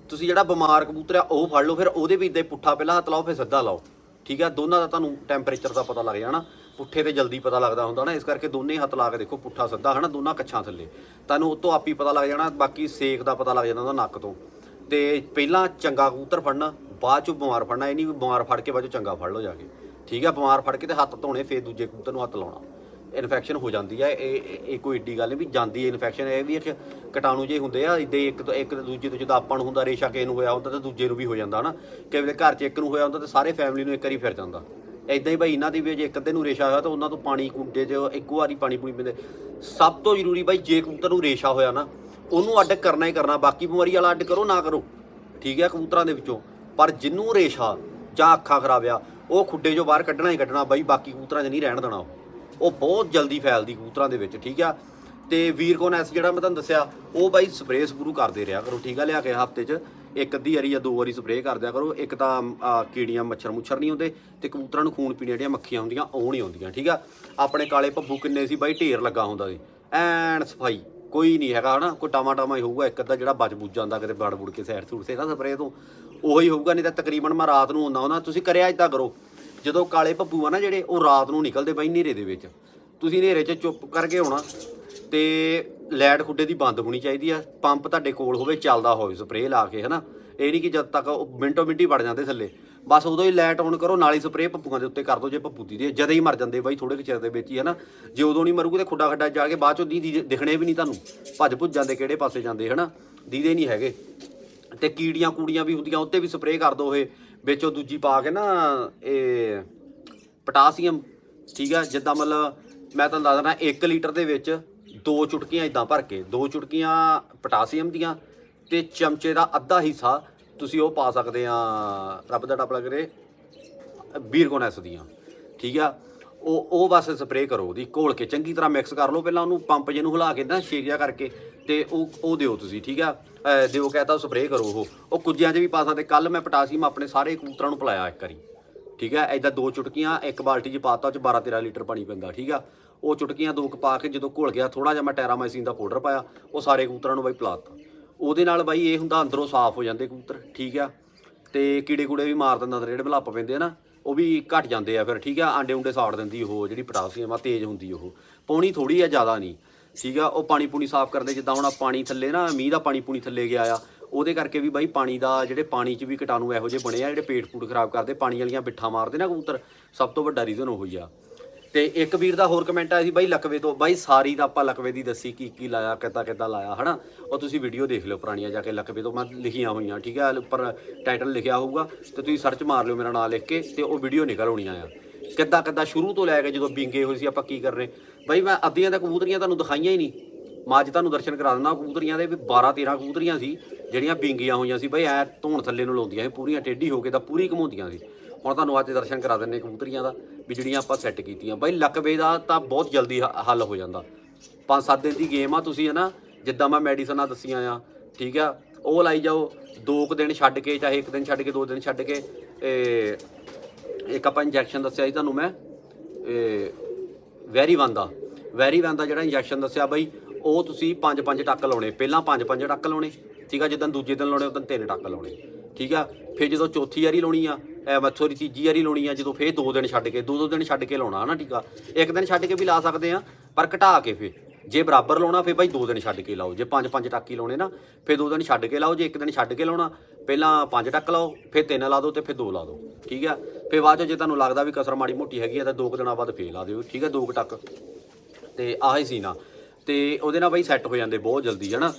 ਤੁਸੀਂ ਜਿਹੜਾ ਬਿਮਾਰ ਕਬੂਤਰ ਆ, ਉਹ ਫੜ ਲਓ, ਫਿਰ ਉਹਦੇ ਵੀ ਇਦਾਂ ਪੁੱਠਾ ਪਹਿਲਾਂ ਹੱਥ ਲਾਓ, ਫਿਰ ਸਿੱਧਾ ਲਾਓ। ਠੀਕ ਆ? ਦੋਨਾਂ ਦਾ ਤੁਹਾਨੂੰ ਟੈਂਪਰੇਚਰ ਦਾ ਪਤਾ ਲੱਗ ਜਾਣਾ। ਪੁੱਠੇ ਤੇ ਜਲਦੀ ਪਤਾ ਲੱਗਦਾ ਹੁੰਦਾ ਨਾ, ਇਸ ਕਰਕੇ ਦੋਨੇ ਹੱਥ ਲਾ ਕੇ ਦੇਖੋ, ਪੁੱਠਾ ਸਿੱਧਾ, ਹਨਾ? ਦੋਨਾਂ ਕੱਛਾਂ ਥੱਲੇ। ਤੁਹਾਨੂੰ ਉਹ ਤੋਂ ਆਪੀ ਪਤਾ ਲੱਗ ਜਾਣਾ, ਬਾਕੀ ਸੇਕ ਦਾ ਪਤਾ ਲੱਗ ਜਾਂਦਾ ਉਹਦਾ ਨੱਕ ਤੋਂ। ਤੇ ਪਹਿਲਾਂ ਚੰਗਾ ਕਬੂਤਰ ਫੜਨਾ, ਬਾਅਦ ਚੋਂ ਬਿਮਾਰ ਫੜਨਾ, ਇਹ ਨਹੀਂ ਬਿਮਾਰ ਫੜ ਕੇ ਬਾਅਦ ਚੋਂ ਚੰਗਾ ਫੜ ਲਓ ਜਾ ਕੇ। ਠੀਕ ਆ? ਬਿਮਾਰ ਫੜ ਕੇ ਤੇ ਹੱਥ ਧੋਣੇ, ਫੇਰ ਦੂਜੇ ਕਬੂਤਰ ਨੂੰ ਹੱਥ ਲਾਉਣਾ। ਇਨਫੈਕਸ਼ਨ ਹੋ ਜਾਂਦੀ ਹੈ। ਇਹ, ਇਹ- ਕੋਈ ਏਡੀ ਗੱਲ ਨਹੀਂ ਵੀ ਜਾਂਦੀ ਹੈ ਇਨਫੈਕਸ਼ਨ ਇਹ ਵੀ ਇੱਕ ਕਟਾਣੂ ਜੇ ਹੁੰਦੇ ਆ, ਇਦਾਂ ਇੱਕ ਤੋਂ, ਇੱਕ ਦੂਜੇ ਤੋਂ ਜਦੋਂ ਆਪਾਂ ਨੂੰ ਹੁੰਦਾ, ਰੇਸ਼ਾ ਕਿਸੇ ਨੂੰ ਹੋਇਆ ਹੁੰਦਾ ਤਾਂ ਦੂਜੇ ਨੂੰ ਵੀ ਹੋ ਜਾਂਦਾ, ਹਨਾ? ਕਈ ਵੇਲੇ ਘਰ 'ਚ ਇੱਕ ਨੂੰ ਹੋਇਆ ਹੁੰਦਾ ਤਾਂ ਸਾਰੇ ਫੈਮਿਲੀ ਨੂੰ ਇੱਕ ਵਾਰੀ ਫਿਰ ਜਾਂਦਾ। ਇਦਾਂ ਹੀ ਭਾਈ ਇਹਨਾਂ ਦੀ ਵੀ ਜੇ ਇੱਕ ਅੱਧੇ ਨੂੰ ਰੇਸ਼ਾ ਹੋਇਆ ਤਾਂ ਉਹਨਾਂ ਤੋਂ ਪਾਣੀ ਕੁੰਡੇ 'ਚ ਇੱਕੋ ਵਾਰੀ ਪਾਣੀ ਪੂਣੀ ਪੀਂਦੇ। ਸਭ ਤੋਂ ਜ਼ਰੂਰੀ ਭਾਈ ਜੇ ਕਬੂਤਰ ਨੂੰ ਰੇਸ਼ਾ ਹੋਇਆ ਨਾ, ਉਹਨੂੰ ਅੱਡ ਕਰਨਾ ਹੀ ਕਰਨਾ, ਬਾਕੀ ਬਿਮਾਰੀ ਵਾਲਾ ਅੱਡ ਕਰੋ, ਨਾ ਕਰੋ। ਠੀਕ ਹੈ ਕਬੂਤਰਾਂ ਦੇ ਵਿੱਚੋਂ। ਪਰ ਜਿੰਨੂੰ ਰੇਸ਼ਾ ਜਾਂ ਅੱਖਾਂ ਖਰਾਬ ਆ, ਉਹ ਖੁੱਡੇ 'ਚੋਂ ਬਾਹਰ ਕੱਢਣਾ ਹੀ ਕੱਢਣਾ, ਬਾਈ ਬਾਕੀ ਕਬੂਤਰਾਂ 'ਚ ਨਹੀਂ ਰਹਿਣ ਦੇਣਾ ਉਹ। ਉਹ ਬਹੁਤ ਜਲਦੀ ਫੈਲਦੀ ਕਬੂਤਰਾਂ ਦੇ ਵਿੱਚ, ਠੀਕ ਆ? ਤੇ ਵੀਰਕੋਨ ਐਸ ਜਿਹੜਾ ਮੈਂ ਤੁਹਾਨੂੰ ਦੱਸਿਆ, ਉਹ ਬਾਈ ਸਪਰੇਅ ਸਪਰੂ ਕਰਦੇ ਰਿਹਾ ਕਰੋ, ਠੀਕ ਆ? ਲਿਆ ਕੇ ਹਫ਼ਤੇ 'ਚ ਇੱਕ ਅੱਧੀ ਵਾਰੀ ਜਾਂ ਦੋ ਵਾਰੀ ਸਪਰੇਅ ਕਰ ਦਿਆ ਕਰੋ। ਇੱਕ ਤਾਂ ਕੀੜੀਆਂ ਮੱਛਰ ਮੁੱਛਰ ਨਹੀਂ ਹੁੰਦੇ ਤੇ ਕਬੂਤਰਾਂ ਨੂੰ ਖੂਨ ਪੀਣੇ ਜਿਹੜੀਆਂ ਮੱਖੀਆਂ ਹੁੰਦੀਆਂ, ਉਹ ਨਹੀਂ ਆਉਂਦੀਆਂ ਠੀਕ ਆ? ਆਪਣੇ ਕਾਲੇ ਭੱਬੂ ਕਿੰਨੇ ਸੀ ਬਾਈ? ਢੇਰ ਲੱਗਾ ਹੁੰਦਾ ਸੀ। ਐਨ ਸਫ਼ਾਈ, ਕੋਈ ਨਹੀਂ ਹੈਗਾ, ਹਨਾ? ਕੋਈ ਟਾਮਾ ਟਾਮਾ ਹੀ ਹੋਊਗਾ, ਇੱਕ ਅੱਧਾ ਜਿਹੜਾ ਬਚ ਬੁੱਝ ਜਾਂਦਾ ਕਿਤੇ ਬੜ ਬੁੜ ਕੇ ਸੈਰ ਸੂਟ ਸੇ ਨਾ ਸਪਰੇਅ ਤੋਂ, ਉਹੀ ਹੋਊਗਾ, ਨਹੀਂ ਤਾਂ ਤਕਰੀਬਨ ਮੈਂ ਰਾਤ ਨੂੰ ਹੁੰਦਾ। ਉਹਨਾਂ ਤੁਸੀਂ ਕਰਿਆ ਇਦਾਂ ਕਰੋ ਜਦੋਂ ਕਾਲੇ ਭੱਬੂ ਆ ਨਾ ਜਿਹੜੇ, ਉਹ ਰਾਤ ਨੂੰ ਨਿਕਲਦੇ ਬਾਈ ਹਨੇਰੇ ਦੇ ਵਿੱਚ। ਤੁਸੀਂ ਹਨੇਰੇ 'ਚ ਚੁੱਪ ਕਰਕੇ ਆਉਣਾ ਤੇ ਲੈਟ ਖੁੱਡੇ ਦੀ ਬੰਦ ਹੋਣੀ ਚਾਹੀਦੀ ਆ। ਪੰਪ ਤੁਹਾਡੇ ਕੋਲ ਹੋਵੇ, ਚੱਲਦਾ ਹੋਵੇ, ਸਪਰੇਅ ਲਾ ਕੇ, ਹਨਾ? ਇਹ ਨਹੀਂ ਕਿ ਜਦ ਤੱਕ ਉਹ ਮਿੰਟੋ ਮਿੰਟੀ ਵੜ ਜਾਂਦੇ ਥੱਲੇ। ਬਸ ਉਦੋਂ ਹੀ ਲਾਈਟ ਆਨ ਕਰੋ, ਨਾਲ ਹੀ ਸਪਰੇਅ ਪੱਪੂਆਂ ਦੇ ਉੱਤੇ ਕਰ ਦਿਓ ਜੇ ਪੱਪੂ ਦੀ। ਦੇ ਜਦੇ ਹੀ ਮਰ ਜਾਂਦੇ ਬਾਈ ਥੋੜੇ ਕੁ ਚਿਰ ਦੇ ਵਿੱਚ ਹੀ, ਹਨਾ? ਜੇ ਉਦੋਂ ਨਹੀਂ ਮਰੂਗੇ ਤੇ ਖੁੱਡਾ ਖੱਡਾ ਜਾ ਕੇ ਬਾਅਦ ਚੋਂ ਦੀ ਦੀ- ਦਿਖਣੇ ਵੀ ਨਹੀਂ ਤੁਹਾਨੂੰ। ਭੱਜ ਭੁੱਜ ਜਾਂਦੇ ਕਿਹੜੇ ਪਾਸੇ ਜਾਂਦੇ, ਹਨਾ? ਦੀਦੇ ਨਹੀਂ ਹੈਗੇ। ਤੇ ਕੀੜੀਆਂ ਕੂੜੀਆਂ ਵੀ ਹੁੰਦੀਆਂ, ਉੱਤੇ ਵੀ ਸਪਰੇਅ ਕਰ ਦਿਓ ਇਹ। ਵਿੱਚੋਂ ਦੂਜੀ ਪਾ ਕੇ ਨਾ ਇਹ ਪੋਟਾਸੀਅਮ, ਠੀਕ ਆ? ਜਿੱਦਾਂ ਮਤਲਬ ਮੈਂ ਤੁਹਾਨੂੰ ਦੱਸ ਦਿੰਦਾ 1 ਲੀਟਰ ਦੇ ਵਿੱਚ ਦੋ ਚੁਟਕੀਆਂ ਇਦਾਂ ਭਰ ਕੇ, ਦੋ ਚੁਟਕੀਆਂ ਪੋਟਾਸੀਅਮ ਦੀਆਂ ਤੇ ਚਮਚੇ ਦਾ ਅੱਧਾ ਹਿੱਸਾ ਤੁਸੀਂ ਉਹ ਪਾ ਸਕਦੇ ਆ, ਰੱਬ ਦਾ ਟਾਪ ਕਰੇ ਬੀਰਗੋਨੈਸ ਦੀਆਂ, ਠੀਕ ਆ? ਉਹ ਉਹ ਬਸ ਸਪਰੇਅ ਕਰੋ ਉਹਦੀ, ਘੋਲ ਕੇ ਚੰਗੀ ਤਰ੍ਹਾਂ ਮਿਕਸ ਕਰ ਲਓ ਪਹਿਲਾਂ ਉਹਨੂੰ, ਪੰਪ ਜਿਹਨੂੰ ਹਿਲਾ ਕੇ ਨਾ ਸ਼ੇਕ ਜਿਹਾ ਕਰਕੇ ਤੇ ਉਹ ਉਹ ਦਿਓ ਤੁਸੀਂ, ਠੀਕ ਆ? ਦਿਓ ਕਹਤਾ ਸਪਰੇਅ ਕਰੋ ਉਹ। ਉਹ ਕੁੱਜਿਆਂ 'ਚ ਵੀ ਪਾ ਸਕਦੇ। ਕੱਲ ਮੈਂ ਪੋਟਾਸੀਅਮ ਆਪਣੇ ਸਾਰੇ ਕਬੂਤਰਾਂ ਨੂੰ ਪਿਲਾਇਆ ਇੱਕ ਵਾਰੀ। ਠੀਕ ਹੈ? ਐਦਾਂ ਦੋ ਚੁਟਕੀਆਂ, ਇੱਕ ਬਾਲਟੀ 'ਚ ਪਾਤਾ, ਉਹ 'ਚ 12 13 ਲੀਟਰ ਪਾਣੀ ਪੈਂਦਾ। ਠੀਕ ਆ? ਉਹ ਚੁਟਕੀਆਂ ਦੋ ਕੁ ਪਾ ਕੇ ਜਦੋਂ ਘੁਲ ਗਿਆ ਥੋੜਾ ਜਿਹਾ ਮੈਂ ਟੈਰਾਮਾਈਸਿਨ ਦਾ ਪਾਊਡਰ ਪਾਇਆ। ਉਹ ਸਾਰੇ ਕਬੂਤਰਾਂ ਨੂੰ ਬਾਈ ਪਿਲਾਤਾ ਉਹਦੇ ਨਾਲ ਬਾਈ ਇਹ ਹੁੰਦਾ ਅੰਦਰੋਂ ਸਾਫ਼ ਹੋ ਜਾਂਦੇ ਕਬੂਤਰ। ਠੀਕ ਆ? ਤੇ ਕੀੜੇ ਕੂੜੇ ਵੀ ਮਾਰ ਦਿੰਦਾ ਅੰਦਰ, ਜਿਹੜੇ ਬਲੱਪ ਪੈਂਦੇ ਆ ਨਾ, ਉਹ ਵੀ ਘਟ ਜਾਂਦੇ ਆ ਫਿਰ। ਠੀਕ ਆ? ਆਂਡੇ ਉਂਡੇ ਸਾੜ ਦਿੰਦੀ ਉਹ ਜਿਹੜੀ ਪੋਟਾਸੀਅਮ ਆ, ਤੇਜ਼ ਹੁੰਦੀ ਉਹ। ਪਾਉਣੀ ਥੋੜੀ ਆ, ਜ਼ਿਆਦਾ ਨਹੀਂ। ਠੀਕ ਆ, ਉਹ ਪਾਣੀ ਪੂਣੀ ਸਾਫ਼ ਕਰਦੇ, ਜਿੱਦਾਂ ਹੁਣ ਆਹ ਪਾਣੀ ਥੱਲੇ ਨਾ, ਮੀਂਹ ਦਾ ਪਾਣੀ ਪੂਣੀ ਥੱਲੇ ਗਿਆ ਆ, ਉਹਦੇ ਕਰਕੇ ਵੀ ਬਾਈ ਪਾਣੀ ਦਾ ਜਿਹੜੇ ਪਾਣੀ 'ਚ ਵੀ ਕੀਟਾਣੂ ਇਹੋ ਜਿਹੇ ਬਣੇ ਆ, ਜਿਹੜੇ ਪੇਟ ਪੂਟ ਖਰਾਬ ਕਰਦੇ, ਪਾਣੀ ਵਾਲੀਆਂ ਬਿੱਠਾਂ ਮਾਰਦੇ ਨਾ ਕਬੂਤਰ, ਸਭ ਤੋਂ ਵੱਡਾ ਰੀਜ਼ਨ ਉਹੀ ਆ। ਤੇ ਇੱਕ ਵੀਰ ਦਾ ਹੋਰ ਕਮੈਂਟ ਆਇਆ ਸੀ, ਬਾਈ ਲਕਵੇ ਤੋਂ, ਬਾਈ ਸਾਰੀ ਦਾ ਆਪਾਂ ਲਕਵੇ ਦੀ ਦੱਸੀ ਕੀ ਕੀ ਲਾਇਆ, ਕਿੱਦਾਂ ਕਿੱਦਾਂ ਲਾਇਆ, ਹਨਾ? ਉਹ ਤੁਸੀਂ ਵੀਡੀਓ ਦੇਖ ਲਿਓ ਪੁਰਾਣੀਆਂ ਜਾ ਕੇ, ਲਕਵੇ ਤੋਂ ਮੈਂ ਲਿਖੀਆਂ ਹੋਈਆਂ, ਠੀਕ ਹੈ ਉੱਪਰ ਟਾਈਟਲ ਲਿਖਿਆ ਹੋਊਗਾ, ਤੇ ਤੁਸੀਂ ਸਰਚ ਮਾਰ ਲਿਓ ਮੇਰਾ ਨਾਮ ਲਿਖ ਕੇ, ਤੇ ਉਹ ਵੀਡੀਓ ਨਿਕਲ ਆਉਣੀਆਂ ਆ। ਕਿੱਦਾਂ ਕਿੱਦਾਂ ਸ਼ੁਰੂ ਤੋਂ ਲੈ ਕੇ ਜਦੋਂ ਬਿੰਗੇ ਹੋਏ ਸੀ, ਆਪਾਂ ਕੀ ਕਰ ਰਹੇ? ਬਾਈ ਮੈਂ ਅੱਧੀਆਂ ਤਾਂ ਕਬੂਤਰੀਆਂ ਤੁਹਾਨੂੰ ਦਿਖਾਈਆਂ ਹੀ ਨਹੀਂ। ਮੈਂ ਅੱਜ ਤੁਹਾਨੂੰ ਦਰਸ਼ਨ ਕਰਾ ਦਿੰਦਾ ਕਬੂਤਰੀਆਂ ਦੇ ਵੀ 12 13 ਕਬੂਤਰੀਆਂ ਸੀ, ਜਿਹੜੀਆਂ ਬਿੰਗੀਆਂ ਹੋਈਆਂ ਸੀ। ਬਾਈ ਐ ਧੋਣ ਥੱਲੇ ਨੂੰ ਲਾਉਂਦੀਆਂ ਸੀ, ਪੂਰੀਆਂ ਟੇਢੀ ਹੋ ਕੇ ਤਾਂ ਪੂਰੀ ਘਮਾਉਂਦੀਆਂ ਸੀ। ਹੁਣ ਤੁਹਾਨੂੰ ਅੱਜ ਦਰਸ਼ਨ ਕਰਾ ਦਿੰਨੇ ਕਬੂਤਰੀਆਂ ਦਾ, ਵੀ ਜਿਹੜੀਆਂ ਆਪਾਂ ਸੈੱਟ ਕੀਤੀਆਂ। ਬਾਈ ਲੱਕਵੇ ਦਾ ਤਾਂ ਬਹੁਤ ਜਲਦੀ ਹ- ਹੱਲ ਹੋ ਜਾਂਦਾ। ਪੰਜ ਸੱਤ ਦਿਨ ਦੀ ਗੇਮ ਆ ਤੁਸੀਂ ਹੈ ਨਾ ਜਿੱਦਾਂ ਮੈਂ ਮੈਡੀਸਨਾਂ ਦੱਸੀਆਂ ਆ, ਠੀਕ ਆ? ਉਹ ਲਾਈ ਜਾਓ, ਦੋ ਕੁ ਦਿਨ ਛੱਡ ਕੇ, ਚਾਹੇ ਇੱਕ ਦਿਨ ਛੱਡ ਕੇ, ਦੋ ਦਿਨ ਛੱਡ ਕੇ ਇਹ ਇੱਕ ਆਪਾਂ ਇੰਜੈਕਸ਼ਨ ਦੱਸਿਆ ਸੀ ਤੁਹਾਨੂੰ ਮੈਂ ਵੈਰੀ ਵਨ ਦਾ ਵੈਰੀ ਵਨ ਦਾ ਜਿਹੜਾ ਇੰਜੈਕਸ਼ਨ ਦੱਸਿਆ ਬਈ, ਉਹ ਤੁਸੀਂ ਪੰਜ ਪੰਜ ਟੱਕ ਲਾਉਣੇ। ਪਹਿਲਾਂ ਪੰਜ ਪੰਜ ਟੱਕ ਲਾਉਣੇ, ਠੀਕ ਆ? ਜਦੋਂ ਦੂਜੇ ਦਿਨ ਲਾਉਣੇ ਉਦੋਂ ਤਿੰਨ ਟੱਕ ਲਾਉਣੇ, ਠੀਕ ਆ? ਫਿਰ ਜਦੋਂ ਚੌਥੀ ਵਾਰੀ ਲਾਉਣੀ ਆ, ਐ ਮੱਥੋਰੀ ਤੀਜੀ ਵਾਰੀ ਲਾਉਣੀ ਆ, ਜਦੋਂ ਫਿਰ ਦੋ ਦਿਨ ਛੱਡ ਕੇ, ਦੋ ਦੋ ਦਿਨ ਛੱਡ ਕੇ ਲਾਉਣਾ, ਹਨਾ, ਠੀਕ ਆ? ਇੱਕ ਦਿਨ ਛੱਡ ਕੇ ਵੀ ਲਾ ਸਕਦੇ ਆ, ਪਰ ਘਟਾ ਕੇ ਫਿਰ। ਜੇ ਬਰਾਬਰ ਲਾਉਣਾ, ਫਿਰ ਬਾਈ ਦੋ ਦਿਨ ਛੱਡ ਕੇ ਲਾਓ। ਜੇ ਪੰਜ ਪੰਜ ਟੱਕ ਹੀ ਲਾਉਣੇ ਨਾ, ਫਿਰ ਦੋ ਦਿਨ ਛੱਡ ਕੇ ਲਾਓ। ਜੇ ਇੱਕ ਦਿਨ ਛੱਡ ਕੇ ਲਾਉਣਾ, ਪਹਿਲਾਂ ਪੰਜ ਟੱਕ ਲਾਓ, ਫਿਰ ਤਿੰਨ ਲਾ ਦਿਓ ਤੇ ਫਿਰ ਦੋ ਲਾ ਦਿਓ। ਠੀਕ ਆ? ਫਿਰ ਬਾਅਦ 'ਚੋਂ ਜੇ ਤੁਹਾਨੂੰ ਲੱਗਦਾ ਵੀ ਕਸਰ ਮਾੜੀ ਮੋਟੀ ਹੈਗੀ ਆ, ਤਾਂ ਦੋ ਕੁ ਦਿਨਾਂ ਬਾਅਦ ਫੇਰ ਲਾ ਦਿਓ। ਠੀਕ ਆ? ਦੋ ਕੁ ਟੱਕ। ਤੇ ਆਹੀ ਸੀ ਨਾ ਤੇ ਉਹਦੇ ਨਾਲ ਬਾਈ ਸੈੱਟ ਹੋ ਜਾਂਦੇ ਬਹੁਤ ਜਲਦੀ ਹੈ ਨਾ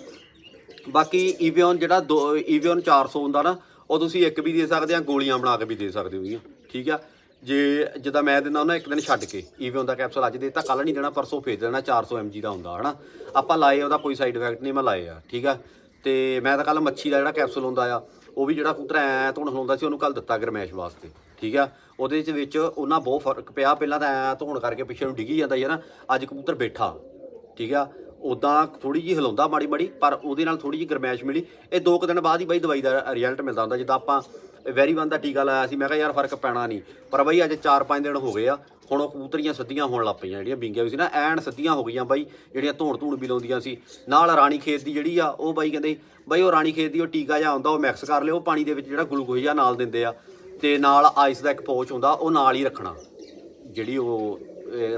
ਬਾਕੀ ਈਵੀਓਨ ਜਿਹੜਾ ਈਵੀਓਨ 400 ਹੁੰਦਾ ਨਾ, ਉਹ ਤੁਸੀਂ ਇੱਕ ਵੀ ਦੇ ਸਕਦੇ ਆ, ਗੋਲੀਆਂ ਬਣਾ ਕੇ ਵੀ ਦੇ ਸਕਦੇ ਹੋ ਜੀ। ਠੀਕ ਆ? ਜੇ ਜਿੱਦਾਂ ਮੈਂ ਦਿੰਦਾ ਉਹਨਾਂ ਇੱਕ ਦਿਨ ਛੱਡ ਕੇ ਈਵੀਓਨ ਦਾ ਕੈਪਸੂਲ ਅੱਜ ਦੇਤਾ ਕੱਲ ਨਹੀਂ ਦੇਣਾ, ਪਰਸੋਂ ਫੇਰ ਦੇਣਾ 400 mg ਦਾ ਹੁੰਦਾ, ਹਨਾ? ਆਪਾਂ ਲਾਏ, ਉਹਦਾ ਕੋਈ ਸਾਈਡ ਇਫੈਕਟ ਨਹੀਂ, ਮੈਂ ਲਾਏ ਆ, ਠੀਕ ਆ? ਤੇ ਮੈਂ ਤਾਂ ਕੱਲ ਮੱਛੀ ਦਾ ਜਿਹੜਾ ਕੈਪਸੂਲ ਹੁੰਦਾ ਆ, ਉਹ ਵੀ ਜਿਹੜਾ ਕੂਤਰ ਐ ਧੁਣ ਹੁੰਦਾ ਸੀ, ਉਹਨੂੰ ਕੱਲ ਦਿੱਤਾ ਗਰਮੈਸ਼ ਵਾਸਤੇ, ਠੀਕ ਆ? ਉਹਦੇ ਚ ਵਿੱਚ ਉਹਨਾਂ ਬਹੁਤ ਫ਼ਰਕ ਪਿਆ, ਪਹਿਲਾਂ ਤਾਂ ਐ ਧੁਣ ਕਰਕੇ ਪਿੱਛੇ ਨੂੰ ਡਿੱਗੀ ਜਾਂਦਾ ਸੀ ਨਾ ਅੱਜ ਕਬੂਤਰ ਬੈਠਾ, ਠੀਕ ਆ? ਉਦਾਂ ਥੋੜੀ ਜਿਹੀ ਹਿਲਾਉਂਦਾ ਮਾੜੀ ਮਾੜੀ ਪਰ ਉਹਦੇ ਨਾਲ ਥੋੜੀ ਜਿਹੀ ਗਰਮੈਸ਼ ਮਿਲੀ। ਇਹ ਦੋ ਕੁ ਦਿਨ ਬਾਅਦ ਹੀ ਬਾਈ ਦਵਾਈ ਦਾ ਰਿਜ਼ਲਟ ਮਿਲਦਾ ਹੁੰਦਾ, ਜਿੱਦਾਂ ਆਪਾਂ ਵੈਰੀਵਨ ਦਾ ਟੀਕਾ ਲਾਇਆ ਸੀ। ਮੈਂ ਕਿਹਾ, ਯਾਰ, ਫ਼ਰਕ ਪੈਣਾ ਨਹੀਂ। ਪਰ ਬਾਈ, ਅੱਜ 4-5 ਦਿਨ ਹੋ ਗਏ ਆ। ਹੁਣ ਉਹ ਕਬੂਤਰੀਆਂ ਸਿੱਧੀਆਂ ਹੋਣ ਲੱਗ ਪਈਆਂ, ਜਿਹੜੀਆਂ ਬਿੰਗੀਆਂ ਵੀ ਸੀ ਨਾ, ਐਨ ਸਿੱਧੀਆਂ ਹੋ ਗਈਆਂ ਬਾਈ, ਜਿਹੜੀਆਂ ਧੌਣ ਧੂਣ ਵੀ ਲਾਉਂਦੀਆਂ ਸੀ। ਨਾਲ ਰਾਣੀ ਖੇਤ ਦੀ ਜਿਹੜੀ ਆ, ਉਹ ਬਾਈ ਕਹਿੰਦੇ, ਬਾਈ, ਉਹ ਰਾਣੀ ਖੇਤ ਦੀ ਉਹ ਟੀਕਾ ਜਿਹਾ ਆਉਂਦਾ ਉਹ ਮਿਕਸ ਕਰ ਲਿਓ ਪਾਣੀ ਦੇ ਵਿੱਚ ਜਿਹੜਾ ਗਲੂਕੋਜ਼ ਆ ਨਾਲ ਦਿੰਦੇ ਆ। ਤੇ ਨਾਲ ਆਈਸ ਦਾ ਇੱਕ ਪੋਚ ਹੁੰਦਾ, ਉਹ ਨਾਲ ਹੀ ਰੱਖਣਾ। ਜਿਹੜੀ ਉਹ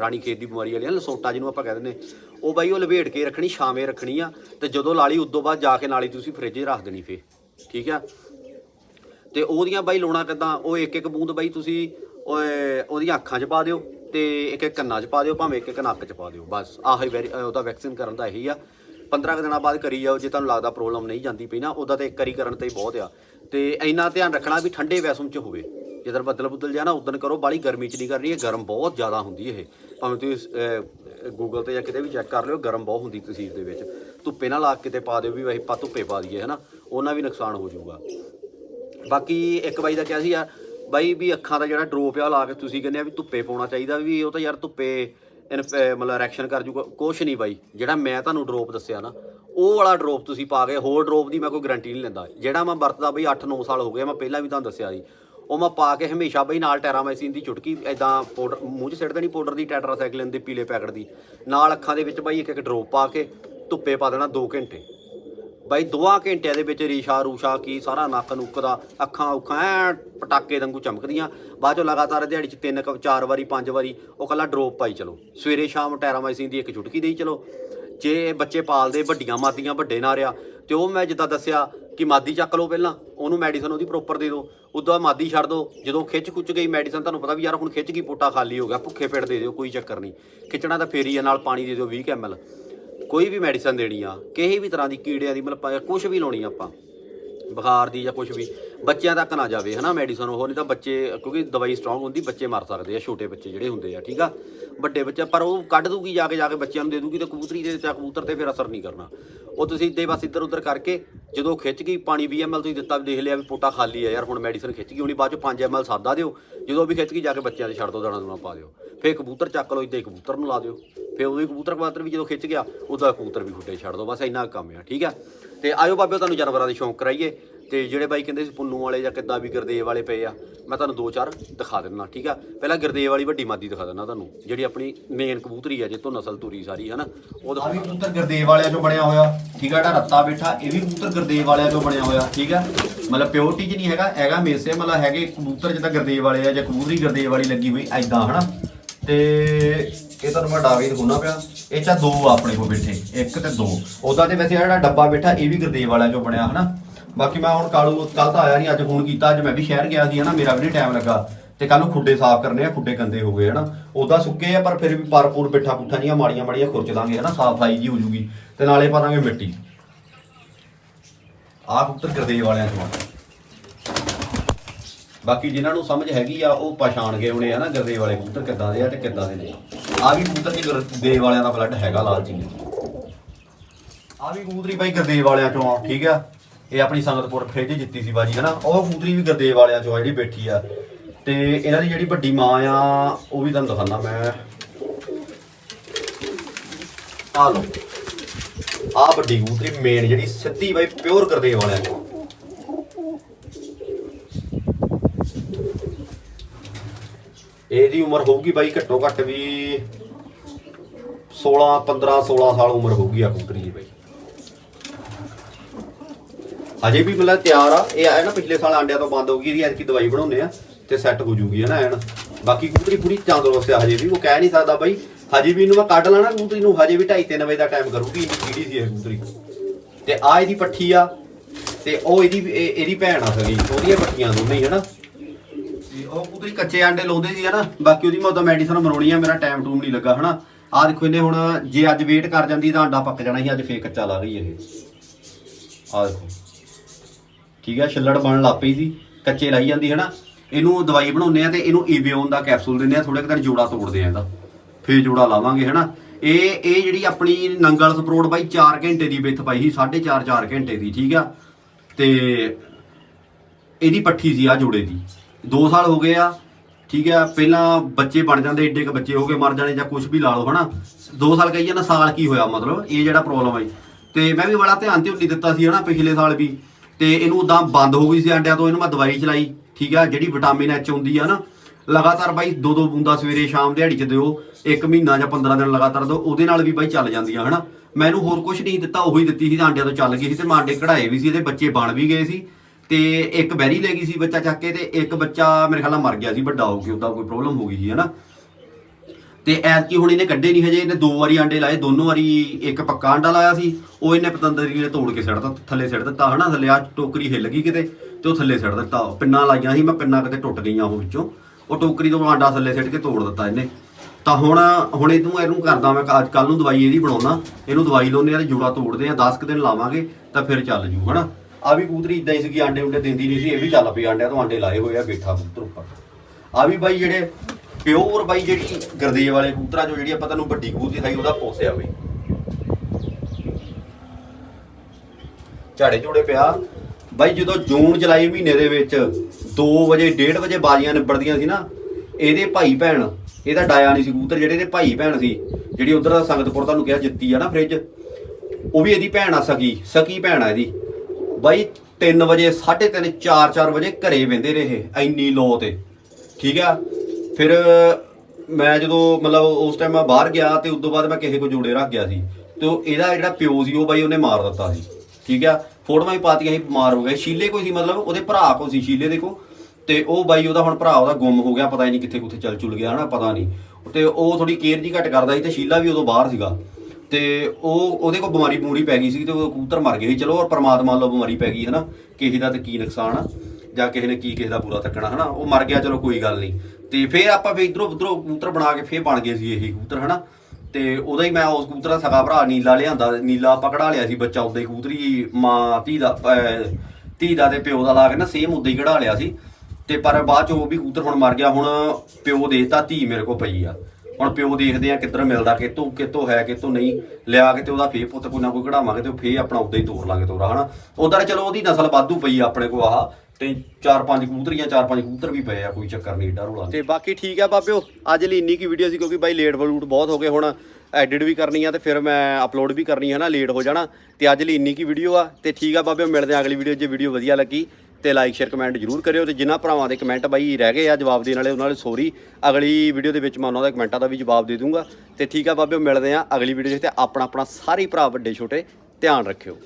ਰਾਣੀ ਖੇਤ ਦੀ ਬਿਮਾਰੀ ਵਾਲੀ ਆ ਲਸੋਟਾ ਜਿਹਨੂੰ ਆਪਾਂ ਕਹਿ ਦਿੰਦੇ ਉਹ ਬਾਈ ਉਹ ਲਵੇਟ ਕੇ ਰੱਖਣੀ, ਛਾਵੇਂ ਰੱਖਣੀ ਆ, ਤੇ ਜਦੋਂ ਲਾਲੀ, ਉਦੋਂ ਬਾਅਦ ਜਾ ਕੇ ਨਾਲੀ ਤੁਸੀਂ ਫ੍ਰਿਜ 'ਚ ਰੱਖ ਦੇਣੀ ਫੇ ਠੀਕ ਆ? ਤੇ ਉਹਦੀਆਂ ਬਾਈ ਲਾਉਣਾ ਕਿੱਦਾਂ? ਉਹ ਇੱਕ ਇੱਕ ਬੂੰਦ ਬਾਈ ਤੁਸੀਂ ਉਹਦੀਆਂ ਅੱਖਾਂ 'ਚ ਪਾ ਦਿਓ ਤੇ ਇੱਕ ਇੱਕ ਕੰਨਾਂ 'ਚ ਪਾ ਦਿਓ, ਭਾਵੇਂ ਇੱਕ ਇੱਕ ਨੱਕ 'ਚ ਪਾ ਦਿਓ, ਬਸ। ਆਹੀ ਵੈਰੀ ਉਹਦਾ ਵੈਕਸੀਨ ਕਰਨ ਦਾ ਇਹੀ ਆ। 15 ਕੁ ਦਿਨਾਂ ਬਾਅਦ ਕਰੀ ਜਾਓ, ਜੇ ਤੁਹਾਨੂੰ ਲੱਗਦਾ ਪ੍ਰੋਬਲਮ ਨਹੀਂ ਜਾਂਦੀ ਪਈ ਨਾ, ਉਹਦਾ ਤੇ ਇੱਕ ਵਾਰੀ ਕਰਨ ਤੇ ਹੀ ਬਹੁਤ ਆ। ਤੇ ਇੰਨਾ ਧਿਆਨ ਰੱਖਣਾ ਵੀ ਠੰਡੇ ਵੈਸਮ 'ਚ ਹੋਵੇ। ਜਦੋਂ ਬੱਦਲ ਬੁੱਦਲ ਜਾ ਨਾ ਉਦੋਂ ਕਰੋ, ਬਾਲੀ ਗਰਮੀ 'ਚ ਨਹੀਂ ਕਰਨੀ, ਇਹ ਗਰਮ ਬਹੁਤ ਜ਼ਿਆਦਾ ਹੁੰਦੀ ਇਹ। ਭਾਵੇਂ ਤੁਸੀਂ ਗੂਗਲ ਤੇ ਜਾਂ ਕਿਤੇ ਵੀ ਚੈੱਕ ਕਰ ਲਿਓ, ਗਰਮ ਬਹੁਤ ਹੁੰਦੀ ਤਸੀਰ ਦੇ ਵਿੱਚ। ਧੁੱਪੇ ਨਾਲ ਲਾ ਕੇ ਤੇ ਪਾ ਦਿਓ ਵੀ ਵੈਸੇ ਪਾ ਧੁੱਪੇ ਪਾ ਦਈਏ, ਹਨਾ? ਉਹਨਾਂ ਵੀ ਨੁਕਸਾਨ ਹੋ ਜਾਊਗਾ। ਬਾਕੀ ਇੱਕ ਬਾਈ ਦਾ ਕਿਹਾ ਸੀ ਯਾਰ ਬਾਈ ਵੀ ਅੱਖਾਂ ਦਾ ਜਿਹੜਾ ਡ੍ਰੋਪ ਆ ਉਹ ਲਾ ਕੇ ਤੁਸੀਂ ਕਹਿੰਦੇ ਆ ਵੀ ਧੁੱਪੇ ਪਾਉਣਾ ਚਾਹੀਦਾ ਵੀ ਉਹ ਤਾਂ ਯਾਰ ਧੁੱਪੇ ਇਨਫ- ਮਤਲਬ ਰਿਐਕਸ਼ਨ ਕਰ ਜੂਗਾ। ਕੁਛ ਨਹੀਂ ਬਾਈ, ਜਿਹੜਾ ਮੈਂ ਤੁਹਾਨੂੰ ਡ੍ਰੋਪ ਦੱਸਿਆ ਨਾ, ਉਹ ਵਾਲਾ ਡ੍ਰੋਪ ਤੁਸੀਂ ਪਾ ਕੇ ਹੋਰ ਡ੍ਰੋਪ ਦੀ ਮੈਂ ਕੋਈ ਗਾਰੰਟੀ ਨਹੀਂ ਲੈਂਦਾ। ਜਿਹੜਾ ਮੈਂ ਵਰਤਦਾ ਬਈ 8-9 ਸਾਲ ਹੋ ਗਏ ਮੈਂ ਪਹਿਲਾਂ ਵੀ ਤੁਹਾਨੂੰ ਦੱਸਿਆ ਸੀ। ਉਹ ਮੈਂ ਪਾ ਕੇ ਹਮੇਸ਼ਾ ਬਈ ਨਾਲ ਟੈਰਾਮਾਈਸਿਨ ਦੀ ਚੁਟਕੀ ਐਦਾਂ ਪਾਊਡਰ ਮੂੰਹ 'ਚ ਸਿੱਟ ਦੇਣੀ ਪਾਊਡਰ ਦੀ ਟੈਟਰਾਸਾਈਕਲਿਨ ਦੇ, ਪੀਲੇ ਪੈਕਟ ਦੀ। ਨਾਲ ਅੱਖਾਂ ਦੇ ਵਿੱਚ ਬਾਈ ਇੱਕ ਇੱਕ ਡ੍ਰੋਪ ਪਾ ਕੇ ਧੁੱਪੇ ਪਾ ਦੇਣਾ 2 ਘੰਟੇ। ਬਾਈ ਦੋਆਂ ਘੰਟਿਆਂ ਦੇ ਵਿੱਚ ਰੀਸ਼ਾ ਰੂਸ਼ਾ ਕੀ ਸਾਰਾ ਨੱਕ ਨੁੱਕ ਦਾ ਅੱਖਾਂ ਉੱਖਾਂ ਐ ਪਟਾਕੇ ਵਾਂਗੂ ਚਮਕਦੀਆਂ। ਬਾਅਦ ਚੋਂ ਲਗਾਤਾਰ ਦਿਹਾੜੀ ਚ ਤਿੰਨ ਕ ਚਾਰ ਵਾਰੀ, ਪੰਜ ਵਾਰੀ ਉਹ ਕੱਲਾ ਡ੍ਰੋਪ ਪਾਈ ਚਲੋ। ਸਵੇਰੇ ਸ਼ਾਮ ਟੈਰਾਮਾਈਸਿਨ ਦੀ ਇੱਕ ਚੁਟਕੀ ਦੇਈ ਚਲੋ। ਜੇ ਬੱਚੇ ਪਾਲਦੇ, ਵੱਡੀਆਂ ਮਾਦੀਆਂ, ਵੱਡੇ ਨਾ ਰਿਆ ਤੇ ਉਹ ਮੈਂ ਜਿੱਦਾਂ ਦੱਸਿਆ ਕਿ ਮਾਦੀ ਚੱਕ ਲਓ ਪਹਿਲਾਂ, ਉਹਨੂੰ ਮੈਡੀਸਨ ਉਹਦੀ ਪ੍ਰੋਪਰ ਦੇ ਦਿਓ ਉਦੋਂ ਮਾਦੀ ਛੱਡ ਦਿਓ ਜਦੋਂ ਖਿੱਚ ਖੁੱਚ ਗਈ ਮੈਡੀਸਨ ਤੁਹਾਨੂੰ ਪਤਾ ਵੀ ਯਾਰ ਹੁਣ ਖਿੱਚ ਗਈ ਪੋਟਾ ਖਾਲੀ ਹੋ ਗਿਆ, ਭੁੱਖੇ ਪੇਟ ਦੇ ਦਿਓ, ਕੋਈ ਚੱਕਰ ਨਹੀਂ। ਖਿੱਚਣਾ ਤਾਂ ਫੇਰੀ ਨਾਲ ਪਾਣੀ ਦੇ ਦਿਓ 20 ml ਕੋਈ ਵੀ ਮੈਡੀਸਨ ਦੇਣੀ ਆ, ਕਿਸੇ ਵੀ ਤਰ੍ਹਾਂ ਦੀ ਕੀੜਿਆਂ ਦੀ ਮਤਲਬ ਕੁਝ ਵੀ ਲਾਉਣੀ ਆਪਾਂ। ਬੁਖਾਰ ਦੀ ਜਾਂ ਕੁਝ ਵੀ, ਬੱਚਿਆਂ ਤੱਕ ਨਾ ਜਾਵੇ, ਹਨਾ ਮੈਡੀਸਨ ਉਹ, ਨਹੀਂ ਤਾਂ ਬੱਚੇ, ਕਿਉਂਕਿ ਦਵਾਈ ਸਟਰੋਂਗ ਹੁੰਦੀ, ਬੱਚੇ ਮਰ ਸਕਦੇ ਆ, ਛੋਟੇ ਬੱਚੇ ਜਿਹੜੇ ਹੁੰਦੇ ਆ, ਠੀਕ ਆ? ਵੱਡੇ ਬੱਚੇ, ਪਰ ਉਹ ਕੱਢ ਦੂਗੀ ਜਾ ਕੇ ਜਾ ਕੇ ਬੱਚਿਆਂ ਨੂੰ ਦੇ ਦੂਗੀ ਤਾਂ ਕਬੂਤਰੀ ਦੇ ਤਾਂ ਕਬੂਤਰ ਤੇ ਫਿਰ ਅਸਰ ਨਹੀਂ ਕਰਨਾ। ਉਹ ਤੁਸੀਂ ਇੱਦਾਂ ਬਸ ਇੱਧਰ ਉੱਧਰ ਕਰਕੇ, ਜਦੋਂ ਖਿੱਚ ਗਈ, ਪਾਣੀ 20 ml ਤੁਸੀਂ ਦਿੱਤਾ, ਦੇਖ ਲਿਆ ਵੀ ਪੋਟਾ ਖਾਲੀ ਆ ਯਾਰ, ਹੁਣ ਮੈਡੀਸਨ ਖਿੱਚ ਗਈ ਹੋਣੀ, ਬਾਅਦ ਚ 5 ml ਸਾਦਾ ਦਿਓ, ਜਦੋਂ ਵੀ ਖਿੱਚ ਗਈ, ਜਾ ਕੇ ਬੱਚਿਆਂ ਦੇ ਛੱਡ ਦੋ, ਦਾਣਾ ਦੂਣਾ ਪਾ ਦਿਓ। ਫੇਰ ਕਬੂਤਰ ਚੱਕ ਲਓ, ਇੱਦਾਂ ਕਬੂਤਰ ਨੂੰ ਲਾ ਦਿਓ। ਫੇਰ ਉਹਦੇ ਕਬੂਤਰ ਕਬੂਤਰ ਵੀ ਜਦੋਂ ਖਿੱਚ ਗਿਆ, ਉਹਦਾ ਕਬੂਤਰ ਵੀ ਖੁੱਡੇ ਛੱਡ ਦਿਓ ਬਸ ਇੰਨਾ ਕੁ ਕੰਮ ਆ, ਠੀਕ ਆ? ਤੇ ਆਇਓ ਬਾਬਿਓ ਤੁਹਾਨੂੰ ਜਾਨਵਰਾਂ ਦੇ ਸ਼ੌਂਕ ਕਰਾਈਏ। ਤੇ ਜਿਹੜੇ ਬਾਈ ਕਹਿੰਦੇ ਸੀ ਪੁੰਨੂ ਵਾਲੇ ਜਾਂ ਕਿੱਦਾਂ ਵੀ ਗੁਰਦੇਵ ਵਾਲੇ ਪਏ ਆ, ਮੈਂ ਤੁਹਾਨੂੰ ਦੋ ਚਾਰ ਦਿਖਾ ਦਿੰਦਾ, ਠੀਕ ਆ? ਪਹਿਲਾਂ ਗੁਰਦੇਵ ਵਾਲੀ ਵੱਡੀ ਮਾਦੀ ਦਿਖਾ ਦਿੰਦਾ ਤੁਹਾਨੂੰ, ਜਿਹੜੀ ਆਪਣੀ ਮੇਨ ਕਬੂਤਰੀ ਆ ਜੇ ਤੋਂ ਨਸਲ ਤੁਰੀ ਸਾਰੀ, ਹਨਾ? ਉਹ ਆ ਵੀ ਕਬੂਤਰ ਗੁਰਦੇਵ ਵਾਲਿਆਂ ਚੋਂ ਬਣਿਆ ਹੋਇਆ, ਠੀਕ ਆ? ਜਿਹੜਾ ਰੱਤਾ ਬੈਠਾ, ਇਹ ਵੀ ਕਬੂਤਰ ਗੁਰਦੇਵ ਵਾਲਿਆਂ ਚੋਂ ਬਣਿਆ ਹੋਇਆ, ਠੀਕ ਆ? ਮਤਲਬ ਪਿਓਰਟੀ ਚ ਨਹੀਂ ਹੈਗਾ ਹੈਗਾ ਮੇਸੇ, ਮਤਲਬ ਹੈਗੇ ਕਬੂਤਰ ਜਿੱਦਾਂ ਗੁਰਦੇਵ ਵਾਲੇ ਆ ਜਾਂ ਕਬੂਤਰੀ ਗੁਰਦੇਵ ਵਾਲੀ ਲੱਗੀ ਹੋਈ ਐਦਾਂ ਹਨਾ? ਤੇ ਇਹ ਤੁਹਾਨੂੰ ਮੈਂ ਡਾਵੇ ਦਿਖਾਉਣਾ ਪਿਆ। ਇਹ ਚਾ ਦੋ ਆਪਣੇ ਕੋਲ ਬੈਠੇ, ਇੱਕ ਤੇ ਦੋ। ਉਹਦਾ ਤੇ ਵੈਸੇ ਜਿਹੜਾ ਡੱਬਾ ਬੈਠਾ, ਇਹ ਵੀ ਗੁਰਦੇਵ ਵਾਲਿਆਂ ਚੋਂ ਬਣਿਆ, ਹਨਾ? ਬਾਕੀ ਮੈਂ ਹੁਣ ਕਾਲੂ ਕੱਲ ਤਾਂ ਆਇਆ ਨਹੀਂ ਅੱਜ ਫੋਨ ਕੀਤਾ, ਅੱਜ ਮੈਂ ਵੀ ਸ਼ਹਿਰ ਗਿਆ ਸੀ, ਹਨਾ? ਮੇਰਾ ਵੀ ਨਹੀਂ ਟਾਈਮ ਲੱਗਾ। ਤੇ ਕੱਲ ਨੂੰ ਖੁੱਡੇ ਸਾਫ਼ ਕਰਨੇ ਆ, ਖੁੱਡੇ ਗੰਦੇ ਹੋ ਗਏ, ਹਨਾ? ਉਦਾਂ ਸੁੱਕੇ ਆ, ਪਰ ਫਿਰ ਵੀ ਪਰਪੂਰ ਬਿੱਠਾ ਪੁੱਠਾ ਜੀਆਂ ਮਾੜੀਆਂ ਮਾੜੀਆਂ ਖੁਰਚ ਦਾਂਗੇ, ਹਨਾ? ਸਾਫਾਈ ਜੀ ਹੋ ਜੂਗੀ। ਤੇ ਨਾਲੇ ਪਾ ਦਾਂਗੇ ਮਿੱਟੀ। ਆਹ ਕਬੂਤਰ ਗੁਰਦੇਵ ਵਾਲਿਆਂ ਚੋਂ ਬਾਕੀ ਜਿਨ੍ਹਾਂ ਨੂੰ ਸਮਝ ਹੈਗੀ ਆ, ਉਹ ਪਛਾਣ ਗਏ ਹੋਣੇ ਆ ਨਾ ਗੁਰਦੇਵ ਵਾਲੇ ਕਬੂਤਰ ਕਿੱਦਾਂ ਦੇ ਆ ਤੇ ਕਿੱਦਾਂ ਦੇ ਨੇ ਆ ਵੀ ਕਬੂਤਰ ਜੀ ਗੁਰਦੇਵ ਵਾਲਿਆਂ ਦਾ ਬਲੱਡ ਹੈਗਾ ਲਾਲਚੀ ਨੇ ਆ ਵੀ ਕਬੂਤਰੀ ਬਾਈ ਗੁਰਦੇਵ ਵਾਲਿਆਂ ਚੋਂ ਆ, ਠੀਕ ਆ? ਇਹ ਆਪਣੀ ਸੰਗਤਪੁਰ ਫੇਜ ਜਿੱਤੀ ਸੀ ਬਾਜੀ, ਹਨਾ? ਉਹ ਕਬੂਤਰੀ ਵੀ ਗੁਰਦੇਵ ਵਾਲਿਆਂ ਚੋਂ ਆ, ਜਿਹੜੀ ਬੈਠੀ ਆ। ਤੇ ਇਹਨਾਂ ਦੀ ਜਿਹੜੀ ਵੱਡੀ ਮਾਂ ਆ, ਉਹ ਵੀ ਤੁਹਾਨੂੰ ਦਿਖਾਣਾ ਮੈਂ। ਆ ਲਓ। ਆ ਵੱਡੀ ਕਬੂਤਰੀ ਮੇਨ ਜਿਹੜੀ ਸਿੱਧੀ ਬਾਈ ਪਿਓਰ ਗੁਰਦੇਵ ਵਾਲਿਆਂ ਚੋਂ। ਇਹਦੀ ਉਮਰ ਹੋਊਗੀ ਬਾਈ ਘੱਟੋ ਘੱਟ ਵੀ 16 15 16 ਸਾਲ ਉਮਰ ਹੋਊਗੀ ਆ ਕੁੱਟਰੀ ਦੀ ਬਾਈ। ਅਜੇ ਵੀ ਮਤਲਬ ਤਿਆਰ ਆ, ਇਹ ਆਇਆ ਨਾ ਪਿਛਲੇ ਸਾਲ ਆਂਡਿਆਂ ਤੋਂ ਬੰਦ ਹੋ ਗਈ, ਇਹਦੀ ਐਤਕੀ ਦਵਾਈ ਬਣਾਉਂਦੇ ਆ ਤੇ ਸੈੱਟ ਹੋ ਜੂਗੀ ਹਨਾ ਐਨ। ਬਾਕੀ ਕਬੂਤਰੀ ਪੂਰੀ ਤੰਦਰੁਸਤ ਆ ਹਜੇ ਵੀ, ਉਹ ਕਹਿ ਨਹੀਂ ਸਕਦਾ ਬਾਈ। ਹਜੇ ਵੀ ਇਹਨੂੰ ਮੈਂ ਕੱਢ ਲੈਣਾ, ਕਬੂਤਰੀ ਨੂੰ ਹਜੇ ਵੀ 2:30 3 ਵਜੇ ਦਾ ਟਾਈਮ ਕਰੂਗੀ, ਇਹਦੀ ਕੀੜੀ ਸੀ ਇਹ ਕਬੂਤਰੀ। ਤੇ ਆ ਇਹਦੀ ਪੱਠੀ ਆ, ਤੇ ਉਹ ਇਹਦੀ, ਇਹ- ਇਹਦੀ ਭੈਣ ਆ ਸਗੀ, ਉਹਦੀਆਂ ਪੱਠੀਆਂ ਦੋਨੇ ਹੀ ਹਨਾ ਤੇ ਉਹ ਕਬੂਤਰੀ ਕੱਚੇ ਆਂਡੇ ਲਾਉਂਦੇ ਸੀ ਹਨਾ, ਬਾਕੀ ਉਹਦੀ ਮੈਂ ਉਹਦਾ ਮੈਡੀਸਨ ਬਣਾਉਣੀ ਆ, ਮੇਰਾ ਟਾਈਮ ਟੂਮ ਨਹੀਂ ਲੱਗਾ ਹਨਾ। ਆ ਦੇਖੋ ਇਹਨੇ ਹੁਣ ਜੇ ਅੱਜ ਵੇਟ ਕਰ ਜਾਂਦੀ ਤਾਂ ਆਂਡਾ ਪੱਕ ਜਾਣਾ ਸੀ, ਅੱਜ ਫੇਰ ਕੱਚਾ ਲਾ ਗਈ ਇਹ। ਆ ਦੇਖੋ। ਠੀਕ ਆ, ਛਿੱਲੜ ਬਣ ਲੱਗ ਪਈ ਸੀ, ਕੱਚੇ ਲਾਈ ਜਾਂਦੀ ਹੈ ਨਾ ਇਹਨੂੰ ਦਵਾਈ ਬਣਾਉਂਦੇ ਆ ਤੇ ਇਹਨੂੰ ਈਵਿਓਨ ਦਾ ਕੈਪਸੂਲ ਦਿੰਦੇ ਆ ਥੋੜੇ ਕੁ ਦਿਨ ਜੋੜਾ ਤੋੜਦੇ ਆ ਇਹਦਾ। ਫੇਰ ਜੋੜਾ ਲਾਵਾਂਗੇ ਹੈ ਨਾ ਇਹ ਇਹ ਜਿਹੜੀ ਆਪਣੀ ਨੰਗਲ ਸਪਰੋਟ ਬਾਈ 4 ਘੰਟੇ ਦੀ ਵਿੱਥ ਪਾਈ ਸੀ 4.5 4 ਘੰਟੇ ਦੀ, ਠੀਕ ਆ। ਤੇ ਇਹਦੀ ਪੱਠੀ ਸੀ ਆ ਜੋੜੇ ਦੀ। 2 ਸਾਲ ਹੋ ਗਏ ਆ, ਠੀਕ ਆ, ਪਹਿਲਾਂ ਬੱਚੇ ਬਣ ਜਾਂਦੇ, ਏਡੇ ਕ ਬੱਚੇ ਹੋ ਕੇ ਮਰ ਜਾਣੇ ਜਾਂ ਕੁਝ ਵੀ ਲਾ ਲਓ, ਹਨਾ। 2 ਸਾਲ ਕਹੀ ਜਾਂਦਾ, ਸਾਲ ਕੀ ਹੋਇਆ, ਮਤਲਬ, ਇਹ ਜਿਹੜਾ ਪ੍ਰੋਬਲਮ ਆਈ ਤੇ ਮੈਂ ਵੀ ਬੜਾ ਧਿਆਨ ਤੇ ਦਿੱਤਾ ਸੀ, ਹਨਾ, ਪਿਛਲੇ ਸਾਲ ਵੀ। ਤੇ ਇਹਨੂੰ ਉਦਾਂ ਬੰਦ ਹੋ ਗਈ ਸੀ ਅੰਡਿਆਂ ਤੋਂ, ਇਹਨੂੰ ਮੈਂ ਦਵਾਈ ਚਲਾਈ, ਠੀਕ ਆ, ਜਿਹੜੀ ਵਿਟਾਮਿਨ ਐਚ ਹੁੰਦੀ ਆ ਨਾ, ਲਗਾਤਾਰ ਬਾਈ ਦੋ ਦੋ ਬੂੰਦਾ ਸਵੇਰੇ ਸ਼ਾਮ ਦਿਹਾੜੀ ਚ ਦਿਓ, ਇੱਕ ਮਹੀਨਾ ਜਾਂ 15 ਦਿਨ ਲਗਾਤਾਰ ਦਿਓ, ਉਹਦੇ ਨਾਲ ਵੀ ਬਾਈ ਚੱਲ ਜਾਂਦੀਆਂ, ਹਨਾ। ਮੈਨੂੰ ਹੋਰ ਕੁਝ ਨਹੀਂ ਦਿੱਤਾ, ਉਹੀ ਦਿੱਤੀ ਸੀ ਤਾਂ ਅੰਡਿਆਂ ਤੋਂ ਚੱਲ ਗਈ ਸੀ ਤੇ ਮੈਂ ਅੰਡੇ ਕਢਾਏ ਵੀ ਸੀ, ਇਹਦੇ ਬੱਚੇ ਬਣ ਵੀ ਗਏ ਸੀ। ਤੇ ਇੱਕ ਬੈਰੀ ਲੈ ਗਈ ਸੀ ਬੱਚਾ ਚੱਕ ਕੇ ਤੇ ਇੱਕ ਬੱਚਾ ਮੇਰੇ ਖਿਆਲ ਨਾਲ ਮਰ ਗਿਆ ਸੀ, ਵੱਡਾ ਹੋ ਕੇ ਉਹਦਾ ਕੋਈ ਪ੍ਰੋਬਲਮ ਹੋ ਗਈ ਸੀ, ਹਨਾ? ਤੇ ਐਤਕੀ ਹੁਣ ਇਹਨੇ ਕੱਢੇ ਨਹੀਂ ਹਜੇ, ਇਹਨੇ ਦੋ ਵਾਰੀ ਆਂਡੇ ਲਾਏ, ਦੋਨੋਂ ਵਾਰੀ ਇੱਕ ਪੱਕਾ ਆਂਡਾ ਲਾਇਆ ਸੀ, ਉਹ ਇਹਨੇ ਪਤੰਦਰੀ ਨੇ ਤੋੜ ਕੇ ਸਿੱਟ ਦਿੱਤਾ, ਥੱਲੇ ਸਿੱਟ ਦਿੱਤਾ, ਹਨਾ? ਥੱਲੇ ਆ ਟੋਕਰੀ ਹਿੱਲ ਗਈ ਕਿਤੇ ਤੇ ਉਹ ਥੱਲੇ ਸਿੱਟ ਦਿੱਤਾ ਪਿੰਨਾਂ ਲਾਈਆਂ ਸੀ, ਮੈਂ ਪਿੰਨਾਂ ਕਿਤੇ ਟੁੱਟ ਗਈਆਂ ਉਹ ਵਿੱਚੋਂ, ਉਹ ਟੋਕਰੀ ਤੋਂ ਆਂਡਾ ਥੱਲੇ ਸਿੱਟ ਕੇ ਤੋੜ ਦਿੱਤਾ ਇਹਨੇ। ਤਾਂ ਹੁਣ ਹੁਣ ਇਹਨੂੰ ਇਹਨੂੰ ਕਰਦਾ ਮੈਂ ਅੱਜ ਕੱਲ ਨੂੰ ਦਵਾਈ ਇਹਦੀ ਬਣਾਉਣਾ, ਇਹਨੂੰ ਦਵਾਈ ਲਾਉਂਦੇ ਆ ਤੇ ਜੋੜਾ ਤੋੜਦੇ ਆ 10 ਕੁ ਦਿਨ ਲਾਵਾਂਗੇ, ਤਾਂ ਫਿਰ ਚੱਲ ਜੂ, ਹਨਾ? ਆ ਵੀ ਕਬੂਤਰੀ ਇਦਾਂ ਹੀ ਸੀਗੀ, ਆਂਡੇ ਉਂਡੇ ਦਿੰਦੀ ਨਹੀਂ ਸੀ, ਇਹ ਵੀ ਚੱਲ ਪਈ, ਆਂਡਿਆਂ ਤੋਂ ਆਂਡੇ ਲਾਏ ਹੋਏ ਆ, ਬੈਠਾ ਕਬੂਤਰ ਉੱਪਰ। ਆ ਵੀ ਬਾਈ ਜਿਹੜੇ ਪਿਓਰ ਬਾਈ ਜਿਹੜੀ ਗਰਦੇਵ ਵਾਲੇ ਕਬੂਤਰਾਂ ਚੋਂ ਜਿਹੜੀ ਆਪਾਂ ਤੁਹਾਨੂੰ ਵੱਡੀ ਕਬੂਤਰੀ ਦਿਖਾਈ, ਉਹਦਾ ਪੋਸਿਆ ਬਈ। ਝਾੜੇ ਝੂੜੇ ਪਿਆ। ਬਾਈ ਜਦੋਂ ਜੂਨ, ਜੁਲਾਈ ਮਹੀਨੇ ਦੇ ਵਿੱਚ 2 ਵਜੇ 1:30 ਵਜੇ ਬਾਜ਼ੀਆਂ ਨਿਬੜਦੀਆਂ ਸੀ ਨਾ, ਇਹਦੇ ਭਾਈ ਭੈਣ ਇਹਦਾ ਡਾਇਆ ਨਹੀਂ ਸੀ ਕਬੂਤਰ, ਜਿਹੜੇ ਇਹਦੇ ਭਾਈ ਭੈਣ ਸੀ, ਜਿਹੜੀ ਉਧਰ ਦਾ ਸੰਗਤਪੁਰ ਤੁਹਾਨੂੰ ਕਿਹਾ ਜਿੱਤੀ ਆ ਨਾ ਫ੍ਰਿਜ ਉਹ ਵੀ ਇਹਦੀ ਭੈਣ ਆ, ਸਕੀ ਸਕੀ ਭੈਣ ਆ ਇਹਦੀ। ਬਾਈ 3 ਵਜੇ 3:30 4 4 ਵਜੇ ਘਰੇ ਵੰਦੇ ਰਹੇ ਐਨੀ ਲੋ ਤੇ। ਠੀਕ ਆ? ਫਿਰ ਮੈਂ ਜਦੋਂ, ਮਤਲਬ ਉਸ ਟਾਈਮ ਮੈਂ ਬਾਹਰ ਗਿਆ ਤੇ ਉਸ ਤੋਂ ਬਾਅਦ ਮੈਂ ਕਿਸੇ ਕੋ ਜੋੜੇ ਰੱਖ ਗਿਆ ਸੀ। ਤੇ ਉਹ ਇਹਦਾ ਜਿਹੜਾ ਪਿਓ ਸੀ, ਉਹ ਬਾਈ ਉਹਨੇ ਮਾਰ ਦਿੱਤਾ ਸੀ। ਠੀਕ ਆ? ਫੋਟੋਆਂ ਵੀ ਪਾਤੀਆਂ ਸੀ ਬਿਮਾਰ ਹੋ ਗਿਆ ਸ਼ੀਲੇ ਕੋਈ ਸੀ, ਮਤਲਬ ਉਹਦੇ ਭਰਾ ਕੋ ਸੀ, ਸ਼ੀਲੇ ਦੇ ਕੋ ਤੇ ਉਹ ਬਾਈ ਉਹਦਾ ਹੁਣ ਭਰਾ, ਉਹਦਾ ਗੁੰਮ ਹੋ ਗਿਆ, ਪਤਾ ਹੀ ਨਹੀਂ ਕਿੱਥੇ ਕੁੱਥੇ ਚੱਲ ਚੁਲ ਗਿਆ, ਹਨਾ, ਪਤਾ ਨਹੀਂ। ਤੇ ਉਹ ਥੋੜੀ ਕੇਅਰ ਜੀ ਘੱਟ ਕਰਦਾ ਸੀ ਤੇ ਸ਼ੀਲਾ ਵੀ ਉਦੋਂ ਬਾਹਰ ਸੀਗਾ। ਤੇ ਉਹ, ਉਹਦੇ ਕੋਲ ਬਿਮਾਰੀ ਬਮੂਰੀ ਪੈ ਗਈ ਸੀ ਤੇ ਉਹ ਕਬੂਤਰ ਮਰ ਗਏ ਸੀ। ਚਲੋ ਔਰ ਪ੍ਰਮਾਤਮਾ ਵੱਲੋਂ ਬਿਮਾਰੀ ਪੈ ਗਈ, ਹਨਾ? ਕਿਸੇ ਦਾ ਤੇ ਕੀ ਨੁਕਸਾਨ ਆ? ਜਾਂ ਕਿਸੇ ਨੇ ਕੀ ਕਿਸੇ ਦਾ ਪੂਰਾ ਤੱਕਣਾ, ਹਨਾ? ਉਹ ਮਰ ਗਿਆ, ਚਲੋ ਕੋਈ ਗੱਲ ਨਹੀਂ। ਤੇ ਫੇਰ ਆਪਾਂ ਫੇਰ ਇਧਰੋਂ ਉਧਰੋਂ ਕਬੂਤਰ ਬਣਾ ਕੇ ਫੇਰ ਬਣ ਗਏ ਸੀ ਇਹ ਕਬੂਤਰ, ਹਨਾ? ਤੇ ਉਹਦਾ ਹੀ ਮੈਂ ਉਸ ਕਬੂਤਰ ਦਾ ਸਗਾ ਭਰਾ ਨੀਲਾ ਲਿਆਂਦਾ, ਨੀਲਾ ਪਕੜਾ ਲਿਆ ਸੀ ਬੱਚਾ ਉਦਾਂ ਹੀ ਕਬੂਤਰੀ ਮਾਂ, ਧੀ ਦਾ ਧੀ ਦਾ ਤੇ ਪਿਓ ਦਾ ਲਾ ਕੇ ਨਾ ਸੇਮ ਉਦਾਂ ਹੀ ਕਢਾ ਲਿਆ ਸੀ। ਤੇ ਪਰ ਬਾਅਦ ਚ ਉਹ ਵੀ ਕਬੂਤਰ ਹੁਣ ਮਰ ਗਿਆ, ਹੁਣ ਪਿਓ ਦੇਤਾ, ਧੀ ਮੇਰੇ ਕੋਲ ਪਈ ਆ। ਹੁਣ ਪਿਓ ਦੇਖਦੇ ਆ ਕਿੱਧਰ ਮਿਲਦਾ ਕਿਤੋਂ ਕਿਤੋਂ ਹੈ ਕਿਤੋਂ ਨਹੀਂ। ਲਿਆ ਕੇ ਤੇ ਉਹਦਾ ਫੇਰ ਪੁੱਤ ਕੋਈ ਨਾ ਕੋਈ ਕਢਾਵਾਂਗੇ ਤੇ ਫੇਰ ਆਪਣਾ ਉਦਾਂ ਹੀ ਤੋਰ ਲਾਂਗੇ ਤੋਰਾ, ਹਨਾ? ਉਧਰ ਚਲੋ ਉਹਦੀ ਨਸਲ ਵਾਧੂ ਪਈ ਆ ਆਪਣੇ ਕੋਲ ਆਹ, ਤੇ ਚਾਰ ਪੰਜ ਕਬੂਤਰੀਆਂ ਚਾਰ ਪੰਜ ਕਬੂਤਰ ਵੀ ਪਏ ਆ, ਕੋਈ ਚੱਕਰ ਨਹੀਂ, ਏਡਾ ਰੋਲਾ ਤੇ ਬਾਕੀ ਠੀਕ ਆ ਬਾਬਿਓ, ਅੱਜ ਲਈ ਇੰਨੀ ਕੀ ਵੀਡੀਓ ਸੀ ਕਿਉਂਕਿ ਬਾਈ ਲੇਟ ਵਲੂਟ ਬਹੁਤ ਹੋ ਗਏ, ਹੁਣ ਐਡਿਟ ਵੀ ਕਰਨੀ ਆ ਤੇ ਫਿਰ ਮੈਂ ਅਪਲੋਡ ਵੀ ਕਰਨੀ ਹੈ ਨਾ ਲੇਟ ਹੋ ਜਾਣਾ। ਤੇ ਅੱਜ ਲਈ ਇੰਨੀ ਕੀ ਵੀਡੀਓ ਆ, ਤੇ ਠੀਕ ਆ ਬਾਬਿਓ, ਮਿਲਦੇ ਆ ਅਗਲੀ ਵੀਡੀਓ ਜੇ ਵੀਡੀਓ ਵਧੀਆ ਲੱਗੀ। ਤੇ ਲਾਈਕ ਸ਼ੇਅਰ ਕਮੈਂਟ ਜਰੂਰ ਕਰਿਓ ਤੇ ਜਿਨ੍ਹਾਂ ਭਰਾਵਾਂ ਦੇ ਕਮੈਂਟ ਬਾਈ ਰਹਿ ਗਏ ਆ, ਜਵਾਬ ਦੇਣ ਵਾਲੇ ਉਹਨਾਂ ਲਈ ਸੌਰੀ ਅਗਲੀ ਵੀਡੀਓ ਦੇ ਵਿੱਚ ਮੈਂ ਉਹਨਾਂ ਦੇ ਕਮੈਂਟਾਂ ਦਾ ਵੀ ਜਵਾਬ ਦੇ ਦੂੰਗਾ। ਤੇ ਠੀਕ ਆ ਬਾਬਿਓ, ਮਿਲਦੇ ਆ ਅਗਲੀ ਵੀਡੀਓ 'ਚ ਤੇ ਆਪਣਾ ਆਪਣਾ ਸਾਰੇ ਭਰਾ ਵੱਡੇ ਛੋਟੇ ਧਿਆਨ ਰੱਖਿਓ।